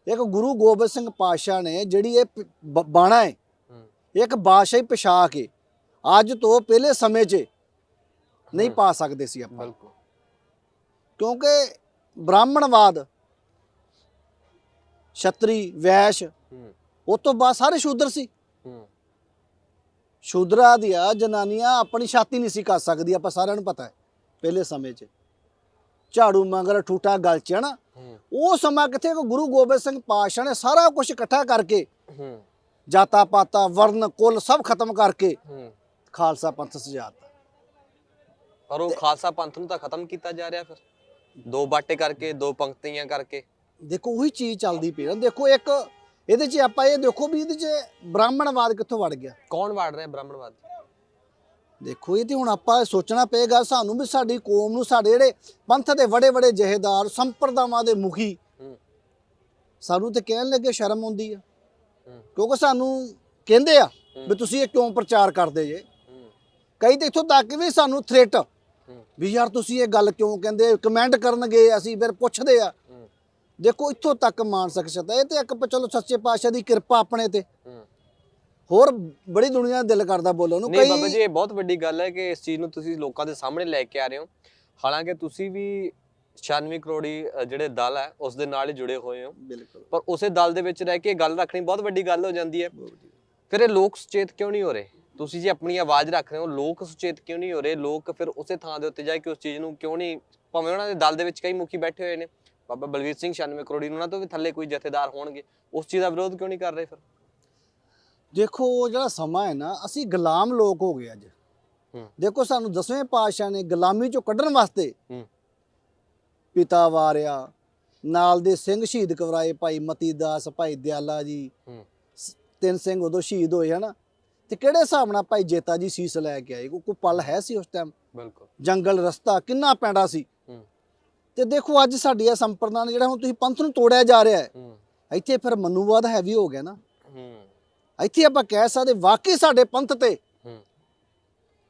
ਇੱਕ ਗੁਰੂ ਗੋਬਿੰਦ ਸਿੰਘ ਪਾਤਸ਼ਾਹ ਨੇ ਜਿਹੜੀ ਇਹ ਬਾਣਾ ਹੈ ਇੱਕ ਬਾਦਸ਼ਾਹੀ ਪੋਸ਼ਾਕ ਹੈ ਅੱਜ ਤੋਂ ਪਹਿਲੇ ਸਮੇਂ 'ਚ ਨਹੀਂ। ਪਾ ਸਕਦੇ ਸੀ ਆਪਾਂ। ਕਿਉਂਕਿ ਬ੍ਰਾਹਮਣਵਾਦ ਛਤਰੀ ਵੈਸ਼। ਉਹ ਤੋਂ ਬਾਅਦ ਸਾਰੇ ਸ਼ੂਦਰ ਸੀ। ਸ਼ੂਦਰਾ ਦੀਆਂ ਜਨਾਨੀਆਂ ਆਪਣੀ ਛਾਤੀ ਨਹੀਂ ਸੀ ਕਰ ਸਕਦੀ ਆਪਾਂ ਸਾਰਿਆਂ ਨੂੰ ਪਤਾ ਹੈ ਪਹਿਲੇ ਸਮੇਂ 'ਚ। ਝਾੜੂ ਮੰਗਰ ਠੂਠਾ ਗਲ 'ਚ ਹੂੰ। ਉਹ ਸਮਾਂ ਕਿੱਥੇ ਕਿ ਗੁਰੂ ਗੋਬਿੰਦ ਸਿੰਘ ਪਾਤਸ਼ਾਹ ਨੇ ਸਾਰਾ ਕੁਝ ਇਕੱਠਾ ਕਰਕੇ ਹੂੰ। ਜਾਤਾ ਪਾਤਾ ਵਰਨ ਕੁੱਲ ਸਭ ਖਤਮ ਕਰਕੇ ਹੂੰ। ਖਾਲਸਾ ਪੰਥ ਸਜਾਤਾ। ਪਰ ਉਹ ਖਾਲਸਾ ਪੰਥ ਨੂੰ ਤਾਂ ਖਤਮ ਕੀਤਾ ਜਾ ਰਿਹਾ ਫਿਰ। ਦੋ ਬਾਟੇ ਕਰਕੇ ਦੋ ਪੰਕਤੀਆਂ ਕਰਕੇ। ਦੇਖੋ ਉਹੀ ਚੀਜ਼ ਚੱਲਦੀ ਪਈ ਨਾ। ਦੇਖੋ ਇੱਕ ਇਹਦੇ 'ਚ ਆਪਾਂ ਇਹ ਦੇਖੋ ਵੀ ਇਹਦੇ 'ਚ ਬ੍ਰਾਹਮਣਵਾਦ ਕਿੱਥੋਂ ਵੜ ਗਿਆ? ਕੌਣ ਵਾੜ ਰਿਹਾ ਬ੍ਰਾਹਮਣਵਾਦ? ਦੇਖੋ ਇਹ ਤੇ ਹੁਣ ਆਪਾਂ ਸੋਚਣਾ ਪਏਗਾ ਸਾਨੂੰ ਵੀ ਸਾਡੀ ਕੌਮ ਨੂੰ ਸਾਡੇ ਜਿਹੜੇ ਪੰਥ ਦੇ ਵੱਡੇ ਵੱਡੇ ਜਹੇਦਾਰ ਸੰਪਰਦਾਵਾਂ ਦੇ ਮੁਖੀ ਸਾਨੂੰ ਤੇ ਕਹਿਣ ਲੱਗੇ ਸ਼ਰਮ ਆਉਂਦੀ ਆ। ਕਿਉਂਕਿ ਸਾਨੂੰ ਕਹਿੰਦੇ ਆ ਵੀ ਤੁਸੀਂ ਇਹ ਕਿਉਂ ਪ੍ਰਚਾਰ ਕਰਦੇ ਜੇ? ਕਈ ਤੇ ਇੱਥੋਂ ਤੱਕ ਵੀ ਸਾਨੂੰ ਥ੍ਰੈਟ ਵੀ ਯਾਰ ਤੁਸੀਂ ਇਹ ਗੱਲ ਕਿਉਂ ਕਹਿੰਦੇ? ਕਮੈਂਟ ਕਰਨਗੇ ਅਸੀਂ ਫਿਰ ਪੁੱਛਦੇ ਆ। ਦੇਖੋ ਇੱਥੋਂ ਤੱਕ ਮਾਨ ਸਕਸ਼ਤ ਹੈ ਇਹ ਤੇ ਇੱਕ ਚਲੋ ਸੱਚੇ ਪਾਤਸ਼ਾਹ ਦੀ ਕਿਰਪਾ ਆਪਣੇ ਤੇ। ਹੋਰ ਬੜੀ ਦੁਨੀਆ ਦਾ ਦਿਲ ਕਰਦਾ ਬੋਲਣ ਨੂੰ। ਨਹੀਂ ਬਾਬਾ ਜੀ ਇਹ ਬਹੁਤ ਵੱਡੀ ਗੱਲ ਹੈ ਕਿ ਇਸ ਚੀਜ਼ ਨੂੰ ਤੁਸੀਂ ਲੋਕਾਂ ਦੇ ਸਾਹਮਣੇ ਲੈ ਕੇ ਆ ਰਹੇ ਹੋ। ਹਾਲਾਂਕਿ ਤੁਸੀਂ ਵੀ 96 ਕਰੋੜੀ ਜਿਹੜੇ ਦਲ ਹੈ ਉਸ ਦੇ ਨਾਲ ਹੀ ਜੁੜੇ ਹੋਏ ਹੋ। ਬਿਲਕੁਲ। ਪਰ ਉਸੇ ਦਲ ਦੇ ਵਿੱਚ ਰਹਿ ਕੇ ਗੱਲ ਰੱਖਣੀ ਬਹੁਤ ਵੱਡੀ ਗੱਲ ਹੋ ਜਾਂਦੀ ਹੈ। ਫਿਰ ਇਹ ਲੋਕ ਸੁਚੇਤ ਕਿਉਂ ਨਹੀਂ ਹੋ ਰਹੇ? ਤੁਸੀਂ ਜੀ ਆਪਣੀ ਆਵਾਜ਼ ਰੱਖ ਰਹੇ ਹੋ ਲੋਕ ਸੁਚੇਤ ਕਿਉਂ ਨਹੀਂ ਹੋ ਰਹੇ? ਲੋਕ ਫਿਰ ਉਸੇ ਥਾਂ ਦੇ ਉੱਤੇ ਜਾ ਕੇ ਉਸ ਚੀਜ਼ ਨੂੰ ਕਿਉਂ ਨਹੀਂ ਭਾਵੇਂ ਉਹਨਾਂ ਦੇ ਦਲ ਦੇ ਵਿੱਚ ਕਈ ਮੁਖੀ ਬੈਠੇ ਹੋਏ ਨੇ। ਬਾਬਾ ਬਲਵੀਰ ਸਿੰਘ 96 ਕਰੋੜੀ ਉਹਨਾਂ ਤੋਂ ਵੀ ਥੱਲੇ ਕੋਈ ਜਥੇਦਾਰ ਹੋਣਗੇ ਉਸ ਚੀਜ਼ ਦਾ ਵਿਰੋਧ ਕਿਉਂ ਨਹੀਂ ਕਰ ਰਹੇ ਫਿਰ? ਦੇਖੋ ਜਿਹੜਾ ਸਮਾਂ ਹੈ ਨਾ ਅਸੀਂ ਗੁਲਾਮ ਲੋਕ ਹੋ ਗਏ ਅੱਜ। ਦੇਖੋ ਸਾਨੂੰ ਦਸਵੇਂ ਪਾਤਸ਼ਾਹ ਨੇ ਗੁਲਾਮੀ ਚੋਂ ਕੱਢਣ ਵਾਸਤੇ ਪਿਤਾ ਵਾਰਿਆ ਨਾਲ ਦੇ ਸਿੰਘ ਸ਼ਹੀਦ ਕਰਾਏ ਭਾਈ ਮਤੀ ਦਾਸ ਭਾਈ ਦਿਆਲਾ ਜੀ। ਤਿੰਨ ਸਿੰਘ ਉਦੋਂ ਸ਼ਹੀਦ ਹੋਏ ਹਨਾ? ਤੇ ਕਿਹੜੇ ਹਿਸਾਬ ਨਾਲ ਭਾਈ ਜੇਤਾ ਜੀ ਸੀਸ ਲੈ ਕੇ ਆਏ? ਕੋਈ ਪਲ ਹੈ ਸੀ ਉਸ ਟਾਈਮ ਬਿਲਕੁਲ। ਜੰਗਲ ਰਸਤਾ ਕਿੰਨਾ ਪੈਂਡਾ ਸੀ? ਤੇ ਦੇਖੋ ਅੱਜ ਸਾਡੀ ਇਹ ਸੰਪਰਦਾਨ ਜਿਹੜਾ ਹੁਣ ਤੁਸੀਂ ਪੰਥ ਨੂੰ ਤੋੜਿਆ ਜਾ ਰਿਹਾ ਹੈ ਇੱਥੇ ਫਿਰ ਮਨੂਵਾਦ ਹੈਵੀ ਹੋ ਗਿਆ ਨਾ। ਹੂੰ। ਇੱਥੇ ਆਪਾਂ ਕਹਿ ਸਕਦੇ ਵਾਕਈ ਸਾਡੇ ਪੰਥ ਤੇ ਹੂੰ।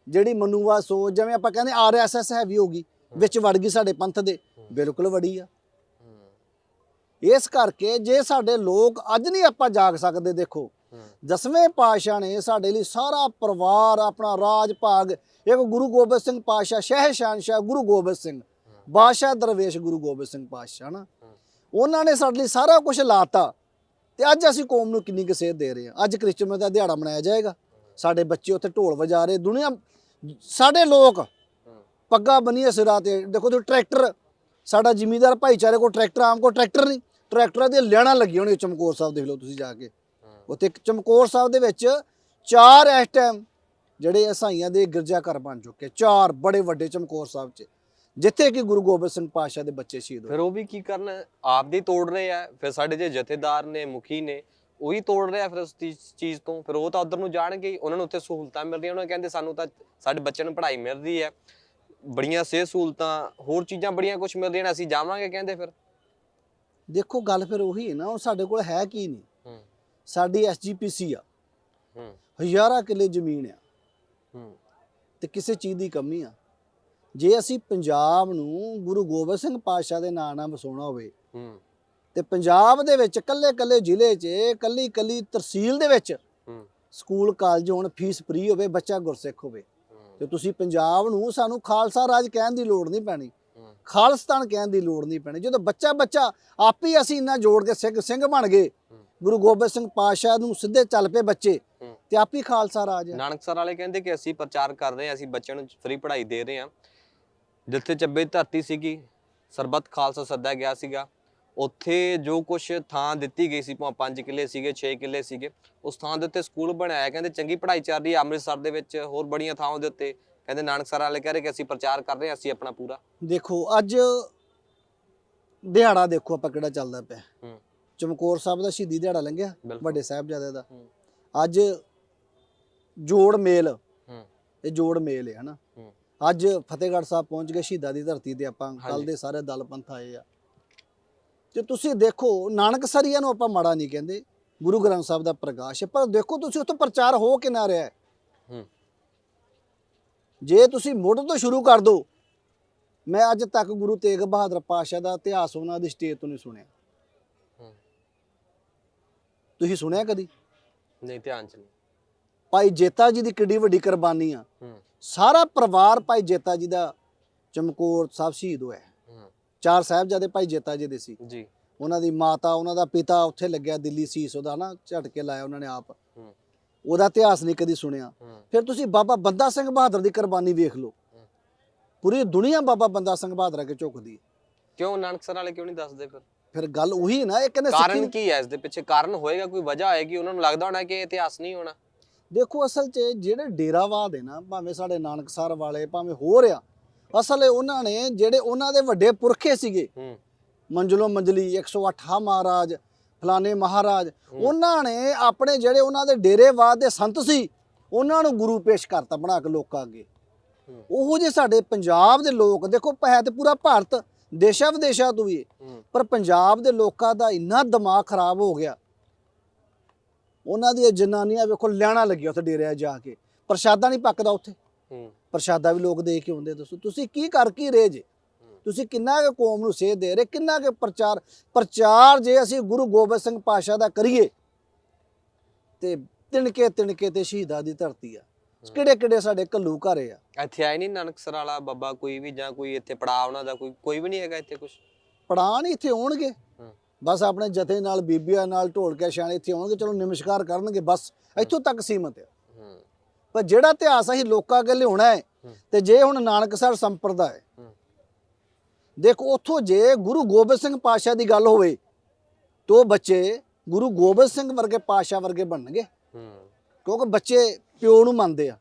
ਜਿਹੜੀ ਮਨੂਵਾਦ ਸੋਚ ਜਿਵੇਂ ਆਪਾਂ ਕਹਿੰਦੇ ਆਰਐਸਐਸ ਹੈਵੀ ਹੋ ਗਈ ਵਿੱਚ ਵੜ ਗਈ ਸਾਡੇ ਪੰਥ ਦੇ ਬਿਲਕੁਲ ਵੜੀ ਆ। ਇਸ ਕਰਕੇ ਜੇ ਸਾਡੇ ਲੋਕ ਅੱਜ ਨਹੀਂ ਆਪਾਂ ਜਾਗ ਸਕਦੇ ਦੇਖੋ। ਦਸਵੇਂ ਪਾਤਸ਼ਾਹ ਨੇ ਸਾਡੇ ਲਈ ਸਾਰਾ ਪਰਿਵਾਰ ਆਪਣਾ ਰਾਜ ਭਾਗ ਇੱਕ ਗੁਰੂ ਗੋਬਿੰਦ ਸਿੰਘ ਪਾਤਸ਼ਾਹ ਸ਼ਹਿ ਸ਼ਾਨਸ਼ਾਹ ਗੁਰੂ ਗੋਬਿੰਦ ਸਿੰਘ ਬਾਦਸ਼ਾਹ ਦਰਵੇਸ਼ ਗੁਰੂ ਗੋਬਿੰਦ ਸਿੰਘ ਪਾਤਸ਼ਾਹ ਨਾ। ਉਹਨਾਂ ਨੇ ਸਾਡੇ ਲਈ ਸਾਰਾ ਕੁਝ ਲਾਤਾ ਤੇ ਅੱਜ ਅਸੀਂ ਕੌਮ ਨੂੰ ਕਿੰਨੀ ਕੁ ਸੇਧ ਦੇ ਰਹੇ ਹਾਂ। ਅੱਜ ਕ੍ਰਿਸਚਨ ਦਾ ਦਿਹਾੜਾ ਮਨਾਇਆ ਜਾਏਗਾ। ਸਾਡੇ ਬੱਚੇ ਉੱਥੇ ਢੋਲ ਵਜਾ ਰਹੇ। ਦੁਨੀਆ, ਸਾਡੇ ਲੋਕ ਹੂੰ ਪੱਗਾਂ ਬੰਨੀਆਂ ਸਿਰਾਂ ਤੇ। ਦੇਖੋ ਤੁਸੀਂ ਟਰੈਕਟਰ, ਸਾਡਾ ਜ਼ਿਮੀਂਦਾਰ ਭਾਈਚਾਰੇ ਕੋਲ ਟਰੈਕਟਰ, ਆਮ ਕੋਲ ਟਰੈਕਟਰ ਨਹੀਂ। ਟਰੈਕਟਰਾਂ ਦੀਆਂ ਲੈਣਾ ਲੱਗੀਆਂ ਹੋਣੀਆਂ ਚਮਕੌਰ ਸਾਹਿਬ, ਦੇਖ ਲਓ ਤੁਸੀਂ ਜਾ ਕੇ। ਉੱਥੇ ਚਮਕੌਰ ਸਾਹਿਬ ਦੇ ਵਿੱਚ ਚਾਰ ਇਸ ਟਾਈਮ ਜਿਹੜੇ ਈਸਾਈਆਂ ਦੇ ਗਿਰਜਾ ਘਰ ਬਣ ਚੁੱਕੇ। ਚਾਰ ਬੜੇ ਵੱਡੇ ਚਮਕੌਰ ਸਾਹਿਬ 'ਚ। ਜਿੱਥੇ ਕਿ ਗੁਰੂ ਗੋਬਿੰਦ ਸਿੰਘ ਪਾਤਸ਼ਾਹ ਦੇ ਬੱਚੇ ਸ਼ਹੀਦ ਹੋਏ। ਫਿਰ ਉਹ ਵੀ ਕੀ ਕਰਨ? ਆਪ ਦੀ ਤੋੜ ਰਹੇ ਆ। ਫਿਰ ਸਾਡੇ ਜੇ ਜਥੇਦਾਰ ਨੇ ਮੁਖੀ ਨੇ ਉਹੀ ਤੋੜ ਰਿਹਾ ਫਿਰ ਉਸ ਚੀਜ਼- ਚੀਜ਼ ਤੋਂ। ਫਿਰ ਉਹ ਤਾਂ ਉਧਰ ਨੂੰ ਜਾਣਗੇ ਹੀ, ਉਹਨਾਂ ਨੂੰ ਉੱਥੇ ਸਹੂਲਤਾਂ ਮਿਲ ਰਹੀਆਂ। ਉਹਨਾਂ ਕਹਿੰਦੇ ਸਾਨੂੰ ਤਾਂ ਸਾਡੇ ਬੱਚਿਆਂ ਨੂੰ ਪੜ੍ਹਾਈ ਮਿਲ ਰਹੀ ਹੈ। ਬੜੀਆਂ ਸਿਹਤ ਸਹੂਲਤਾਂ ਹੋਰ ਚੀਜ਼ਾਂ ਬੜੀਆਂ ਕੁਝ ਮਿਲ ਰਹੀਆਂ ਨੇ, ਅਸੀਂ ਜਾਵਾਂਗੇ ਕਹਿੰਦੇ ਫਿਰ। ਦੇਖੋ ਗੱਲ ਫਿਰ ਉਹੀ ਹੈ ਨਾ। ਹੁਣ ਸਾਡੇ ਕੋਲ ਹੈ ਕੀ ਨਹੀਂ? ਹੂੰ। ਸਾਡੀ ਐਸਜੀਪੀਸੀ ਆ। ਹੂੰ। ਹਜ਼ਾਰਾਂ ਕਿੱਲੇ ਜ਼ਮੀਨ ਆ। ਹੂੰ। ਤੇ ਕਿਸੇ ਚੀਜ਼ ਦੀ ਕਮੀ ਆ। ਜੇ ਅਸੀਂ ਪੰਜਾਬ ਨੂੰ ਗੁਰੂ ਗੋਬਿੰਦ ਸਿੰਘ ਪਾਤਸ਼ਾਹ ਦੇ ਨਾਂ ਨਾਲ ਵਸਾਉਣਾ ਹੋਵੇ ਹੂੰ। ਤੇ ਪੰਜਾਬ ਦੇ ਵਿੱਚ ਕੱਲੇ ਕੱਲੇ ਜ਼ਿਲ੍ਹੇ 'ਚ ਕੱਲੀ ਕੱਲੀ ਤਹਿਸੀਲ ਦੇ ਵਿੱਚ ਹੂੰ। ਸਕੂਲ ਕਾਲਜ ਹੋਣ ਫੀਸ ਫ੍ਰੀ ਹੋਵੇ ਬੱਚਾ ਗੁਰਸਿੱਖ ਹੋਵੇ। ਤੇ ਤੁਸੀਂ ਪੰਜਾਬ ਨੂੰ ਸਾਨੂੰ ਖਾਲਸਾ ਰਾਜ ਕਹਿਣ ਦੀ ਲੋੜ ਨਹੀਂ ਪੈਣੀ। ਖਾਲਸਤਾਨ ਕਹਿਣ ਦੀ ਲੋੜ ਨਹੀਂ ਪੈਣੀ। ਜਦੋਂ ਬੱਚਾ ਬੱਚਾ ਆਪ ਹੀ ਅਸੀਂ ਇੰਨਾ ਜੋੜ ਕੇ ਸਿੰਘ ਸਿੰਘ ਬਣ ਗਏ। ਗੁਰੂ ਗੋਬਿੰਦ ਸਿੰਘ ਪਾਤਸ਼ਾਹ ਨੂੰ ਸਿੱਧੇ ਚੱਲ ਪਏ ਬੱਚੇ। ਤੇ ਆਪ ਹੀ ਖਾਲਸਾ ਰਾਜ ਹੈ। ਨਾਨਕਸਰ ਵਾਲੇ ਕਹਿੰਦੇ ਕਿ ਅਸੀਂ ਪ੍ਰਚਾਰ ਕਰ ਰਹੇ ਹਾਂ ਅਸੀਂ ਬੱਚਿਆਂ ਨੂੰ ਫ੍ਰੀ ਪੜ੍ਹਾਈ ਦੇ ਰਹੇ ਹਾਂ। ਜਿੱਥੇ ਚੱਬੇ ਦੀ ਧਰਤੀ ਸੀਗੀ ਸਰਬੱਤ ਖਾਲਸਾ ਸੱਦਾ ਗਿਆ ਸੀਗਾ। ਉੱਥੇ ਜੋ ਕੁਝ ਥਾਂ ਦਿੱਤੀ ਗਈ ਸੀ ਭਾਵੇਂ 5 ਕਿੱਲੇ ਸੀਗੇ 6 ਕਿੱਲੇ ਸੀਗੇ ਉਸ ਥਾਂ ਦੇ ਉੱਤੇ ਸਕੂਲ ਬਣਾਇਆ। ਕਹਿੰਦੇ ਚੰਗੀ ਪੜ੍ਹਾਈ ਚੱਲ ਰਹੀ ਹੈ ਅੰਮ੍ਰਿਤਸਰ ਦੇ ਵਿੱਚ ਹੋਰ ਬੜੀਆਂ ਥਾਵਾਂ ਦੇ ਉੱਤੇ। ਕਹਿੰਦੇ ਨਾਨਕਸਰ ਵਾਲੇ ਕਹਿ ਰਹੇ ਕਿ ਅਸੀਂ ਪ੍ਰਚਾਰ ਕਰ ਰਹੇ ਹਾਂ ਅਸੀਂ ਆਪਣਾ ਪੂਰਾ। ਦੇਖੋ ਅੱਜ ਦਿਹਾੜਾ ਦੇਖੋ ਆਪਾਂ ਕਿਹੜਾ ਚੱਲਦਾ ਪਿਆ। ਚਮਕੌਰ ਸਾਹਿਬ ਦਾ ਸ਼ਹੀਦੀ ਦਿਹਾੜਾ ਲੰਘਿਆ ਵੱਡੇ ਸਾਹਿਬਜ਼ਾਦੇ ਦਾ। ਅੱਜ ਜੋੜ ਮੇਲ। ਇਹ ਜੋੜ ਮੇਲ ਹੈ ਹਨਾ? ਅੱਜ ਫਤਿਹਗੜ੍ਹ ਸਾਹਿਬ ਪਹੁੰਚ ਗਏ ਸ਼ਹੀਦਾਂ ਦੀ ਧਰਤੀ ਤੇ ਆਪਾਂ ਕੱਲ। ਦੇ ਸਾਰੇ ਦਲ ਪੰਥ ਆਏ ਆ। ਤੇ ਤੁਸੀਂ ਦੇਖੋ ਨਾਨਕਸਰੀਆਂ ਨੂੰ ਆਪਾਂ ਮਾੜਾ ਨਹੀਂ ਕਹਿੰਦੇ ਗੁਰੂ ਗ੍ਰੰਥ ਸਾਹਿਬ ਦਾ ਪ੍ਰਕਾਸ਼ ਹੈ ਪਰ ਦੇਖੋ ਤੁਸੀਂ ਉੱਥੇ ਪ੍ਰਚਾਰ ਹੋ ਕਿੰਨਾ ਰਿਹਾ ਹੈ। ਹੂੰ। ਜੇ ਤੁਸੀਂ ਮੁੱਢ ਤੋਂ ਸ਼ੁਰੂ ਕਰ ਦੋ ਮੈਂ ਅੱਜ ਤੱਕ ਗੁਰੂ ਤੇਗ ਬਹਾਦਰ ਪਾਤਸ਼ਾਹ ਦਾ ਇਤਿਹਾਸ ਉਹਨਾਂ ਦੀ ਸਟੇਜ ਤੋਂ ਨਹੀਂ ਸੁਣਿਆ। ਤੁਸੀਂ ਸੁਣਿਆ ਕਦੀ? ਨਹੀਂ ਧਿਆਨ ਚ ਨਹੀਂ। ਭਾਈ ਜੇਤਾ ਜੀ ਦੀ ਕਿੱਡੀ ਵੱਡੀ ਕੁਰਬਾਨੀ ਆ। ਹੂੰ। ਸਾਰਾ ਪਰਿਵਾਰ ਭਾਈ ਜੇਤਾ ਜੀ ਦਾ ਚਮਕੌਰ ਸਾਹਿਬ ਸ਼ਹੀਦ ਹੋਇਆ। ਚਾਰ ਸਾਹਿਬਜ਼ਾਦੇ ਭਾਈ ਜੇਤਾ ਜੀ ਦੇ ਸੀ। ਜੀ। ਉਹਨਾਂ ਦੀ ਮਾਤਾ ਉਹਨਾਂ ਦਾ ਪਿਤਾ ਉੱਥੇ ਲੱਗਿਆ ਦਿੱਲੀ ਸੀਸ ਉਹਦਾ ਨਾ ਝਟਕੇ ਲਾਇਆ ਉਹਨਾਂ ਨੇ ਆਪ। ਉਹਦਾ ਇਤਿਹਾਸ ਨਹੀਂ ਕਦੀ ਸੁਣਿਆ। ਫਿਰ ਤੁਸੀਂ ਬਾਬਾ ਬੰਦਾ ਸਿੰਘ ਬਹਾਦਰ ਦੀ ਕੁਰਬਾਨੀ ਵੇਖ ਲਓ। ਪੂਰੀ ਦੁਨੀਆ ਬਾਬਾ ਬੰਦਾ ਸਿੰਘ ਬਹਾਦਰ ਅੱਗੇ ਝੁਕਦੀ ਹੈ। ਕਿਉਂ ਨਾਨਕਸਰ ਵਾਲੇ ਕਿਉਂ ਨਹੀਂ ਦੱਸਦੇ ਫਿਰ? ਫਿਰ ਗੱਲ ਉਹੀ ਨਾ ਇਹ ਕਹਿੰਦੇ ਕਾਰਨ ਸਿੱਖੀ ਕੀ ਹੈ ਇਸ ਦੇ ਪਿੱਛੇ? ਕਾਰਨ ਹੋਏਗਾ ਕੋਈ ਵਜ੍ਹਾ ਹੋਏਗੀ ਉਹਨਾਂ ਨੂੰ ਲੱਗਦਾ ਹੋਣਾ ਕਿ ਇਹ ਇਤਿਹਾਸ ਨਹੀਂ ਹੋਣਾ। ਦੇਖੋ ਅਸਲ 'ਚ ਜਿਹੜੇ ਡੇਰਾਵਾਦ ਹੈ ਨਾ ਭਾਵੇਂ ਸਾਡੇ ਨਾਨਕਸਰ ਵਾਲੇ ਭਾਵੇਂ ਹੋਰ ਆ ਅਸਲ ਇਹ ਉਹਨਾਂ ਨੇ ਜਿਹੜੇ ਉਹਨਾਂ ਦੇ ਵੱਡੇ ਪੁਰਖੇ ਸੀਗੇ ਮੰਜਲੋ ਮੰਜਲੀ 108 ਮਹਾਰਾਜ ਫਲਾਣੇ ਮਹਾਰਾਜ ਉਹਨਾਂ ਨੇ ਆਪਣੇ ਜਿਹੜੇ ਉਹਨਾਂ ਦੇ ਡੇਰੇਵਾਦ ਦੇ ਸੰਤ ਸੀ ਉਹਨਾਂ ਨੂੰ ਗੁਰੂ ਪੇਸ਼ ਕਰਤਾ ਬਣਾ ਕੇ ਲੋਕਾਂ ਅੱਗੇ। ਉਹੋ ਜਿਹੇ ਸਾਡੇ ਪੰਜਾਬ ਦੇ ਲੋਕ ਦੇਖੋ ਹੈ ਤੇ ਪੂਰਾ ਭਾਰਤ ਦੇਸ਼ਾਂ ਵਿਦੇਸ਼ਾਂ ਤੋਂ ਵੀ ਪਰ ਪੰਜਾਬ ਦੇ ਲੋਕਾਂ ਦਾ ਇੰਨਾ ਦਿਮਾਗ ਖਰਾਬ ਹੋ ਗਿਆ ਉਹਨਾਂ ਦੀਆਂ ਜਨਾਨੀਆਂ ਵੇਖੋ ਲੈਣਾ ਲੱਗਿਆ ਉੱਥੇ ਡੇਰਿਆਂ ਜਾ ਕੇ। ਪ੍ਰਸ਼ਾਦਾ ਨਹੀਂ ਪੱਕਦਾ ਉੱਥੇ। ਹੂੰ। ਪ੍ਰਸ਼ਾਦਾ ਵੀ ਲੋਕ ਦੇ ਕੇ ਆਉਂਦੇ ਦੱਸੋ। ਤੁਸੀਂ ਕੀ ਕਰ ਕੀ ਰਹੇ ਜੇ? ਤੁਸੀਂ ਕਿੰਨਾ ਕੁ ਕੌਮ ਨੂੰ ਸੇਧ ਦੇ ਰਹੇ? ਕਿੰਨਾ ਕੁ ਪ੍ਰਚਾਰ? ਪ੍ਰਚਾਰ ਜੇ ਅਸੀਂ ਗੁਰੂ ਗੋਬਿੰਦ ਸਿੰਘ ਪਾਸ਼ਾ ਦਾ ਕਰੀਏ ਤੇ ਤਿਣਕੇ ਤਿਣਕੇ ਤੇ ਸ਼ਹੀਦਾਂ ਦੀ ਧਰਤੀ ਆ। ਕਿਹੜੇ ਕਿਹੜੇ ਸਾਡੇ ਕੱਲੂ ਘਰੇ ਆ? ਇੱਥੇ ਆਏ ਨਹੀਂ ਨਾਨਕਸਰ ਵਾਲਾ ਬਾਬਾ ਕੋਈ ਵੀ ਜਾਂ ਕੋਈ ਇੱਥੇ ਪੜਾ ਉਹਨਾਂ ਦਾ ਕੋਈ ਕੋਈ ਵੀ ਨਹੀਂ ਹੈਗਾ ਇੱਥੇ ਕੁਝ ਪੜਾਣ ਹੀ ਇੱਥੇ ਆਉਣਗੇ। ਬਸ ਆਪਣੇ ਜਥੇ ਨਾਲ ਬੀਬੀਆਂ ਨਾਲ ਢੋਲ ਕੇ ਛਾਣੇ ਇੱਥੇ ਆਉਣਗੇ ਚਲੋ ਨਿਮਸਕਾਰ ਕਰਨਗੇ ਬਸ। ਇੱਥੋਂ ਤੱਕ ਸੀਮਤ ਹੈ। ਪਰ ਜਿਹੜਾ ਇਤਿਹਾਸ ਅਸੀਂ ਲੋਕਾਂ ਅੱਗੇ ਲਿਆਉਣਾ ਹੈ ਤੇ ਜੇ ਹੁਣ ਨਾਨਕ ਨਾਨਕਸਰ ਸੰਪਰਦਾ ਹੈ ਦੇਖੋ ਉੱਥੋਂ ਜੇ ਗੁਰੂ ਗੋਬਿੰਦ ਸਿੰਘ ਪਾਸ਼ਾ ਦੀ ਗੱਲ ਹੋਵੇ ਤੋ ਬੱਚੇ ਗੁਰੂ ਗੋਬਿੰਦ ਸਿੰਘ ਵਰਗੇ ਪਾਸ਼ਾ ਵਰਗੇ ਬਣਨਗੇ। ਕਿਉਂਕਿ ਬੱਚੇ ਪਿਓ ਨੂੰ ਮੰਨਦੇ ਆ।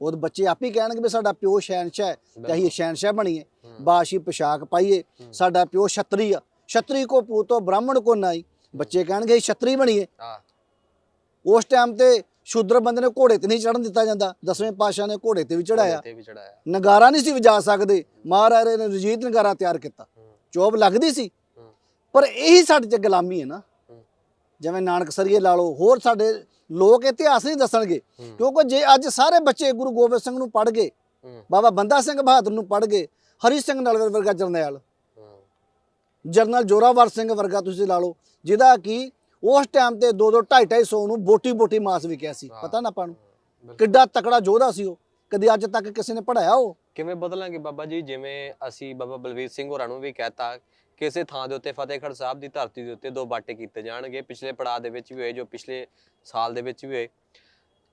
ਉਹ ਬੱਚੇ ਆਪ ਹੀ ਕਹਿਣਗੇ ਵੀ ਸਾਡਾ ਪਿਓ ਸ਼ਹਿਨशाह ਹੈ ਤੇ ਅਸੀਂ ਸ਼ਹਿਨशाह ਬਣੀਏ ਬਾਸ਼ੀ ਪੋਸ਼ਾਕ ਪਾਈਏ ਸਾਡਾ ਪਿਓ ਛਤਰੀ ਆ। ਛਤਰੀ ਕੋ ਪੂਤੋ ਬ੍ਰਾਹਮਣ ਕੋ ਨਾਈ। ਬੱਚੇ ਕਹਿਣਗੇ ਛਤਰੀ ਬਣੀਏ। ਆ ਉਸ ਟਾਈਮ ਤੇ ਸ਼ੂਦਰ ਬੰਦੇ ਨੇ ਘੋੜੇ ਤੇ ਨਹੀਂ ਚੜਨ ਦਿੱਤਾ ਜਾਂਦਾ। ਦਸਵੇਂ ਪਾਤਸ਼ਾਹ ਨੇ ਘੋੜੇ ਤੇ ਵੀ ਚੜਾਇਆ ਤੇ ਵੀ ਚੜਾਇਆ ਨਗਾਰਾ ਨਹੀਂ ਸੀ ਵਜਾ ਸਕਦੇ। ਮਹਾਰਾਜੇ ਨੇ ਰਜੀਤ ਨਗਾਰਾ ਤਿਆਰ ਕੀਤਾ। ਹੂੰ। ਚੋਬ ਲੱਗਦੀ ਸੀ। ਹੂੰ। ਪਰ ਇਹੀ ਸਾਡੇ ਚ ਗੁਲਾਮੀ ਹੈ ਨਾ। ਹੂੰ। ਜਿਵੇਂ ਨਾਨਕ ਸਰੀਏ ਲਾ ਲਓ ਹੋਰ ਸਾਡੇ ਲੋਕ ਇਤਿਹਾਸ ਨਹੀਂ ਦੱਸਣਗੇ। ਹੂੰ। ਕਿਉਂਕਿ ਜੇ ਅੱਜ ਸਾਰੇ ਬੱਚੇ ਗੁਰੂ ਗੋਬਿੰਦ ਸਿੰਘ ਨੂੰ ਪੜ੍ਹ ਗਏ ਹੂੰ। ਬਾਬਾ ਬੰਦਾ ਸਿੰਘ ਬਹਾਦਰ ਨੂੰ ਪੜ੍ਹ ਗਏ ਹਰੀ ਸਿੰਘ ਨਲਵੇ ਵਰਗਾ ਜਰਨੈਲ ਹੂੰ ਜਰਨਲ ਜੋਰਾਵਰ ਸਿੰਘ ਵਰਗਾ ਤੁਸੀਂ ਲਾ ਲਓ ਜਿਹਦਾ ਕਿ ਉਸ ਟਾਈਮ ਤੇ 2 2 2.5 250 ਨੂੰ ਬੋਟੀ ਬੋਟੀ ਮਾਸ ਵਿਕਿਆ ਸੀ ਹਾਂ। ਪਤਾ ਨਾ ਆਪਾਂ ਨੂੰ। ਕਿੱਡਾ ਤਕੜਾ ਯੋਧਾ ਸੀ ਉਹ ਕਦੀ ਅੱਜ ਤੱਕ ਕਿਸੇ ਨੇ ਪੜਾਇਆ ਉਹ ਕਿਵੇਂ ਬਦਲਾਂਗੇ ਬਾਬਾ ਜੀ ਜਿਵੇਂ ਅਸੀਂ ਬਾਬਾ ਬਲਵੀਰ ਸਿੰਘ ਹੋਰਾਂ ਨੂੰ ਵੀ ਕਹਿਤਾ ਕਿਸੇ ਥਾਂ ਦੇ ਉੱਤੇ ਫਤਿਹਗੜ੍ਹ ਸਾਹਿਬ ਦੀ ਧਰਤੀ ਦੇ ਉੱਤੇ ਦੋ ਬਾਟੇ ਕੀਤੇ ਜਾਣਗੇ ਪਿਛਲੇ ਪੜਾਅ ਦੇ ਵਿੱਚ ਵੀ ਹੋਏ ਜੋ ਪਿਛਲੇ ਸਾਲ ਦੇ ਵਿੱਚ ਵੀ ਹੋਏ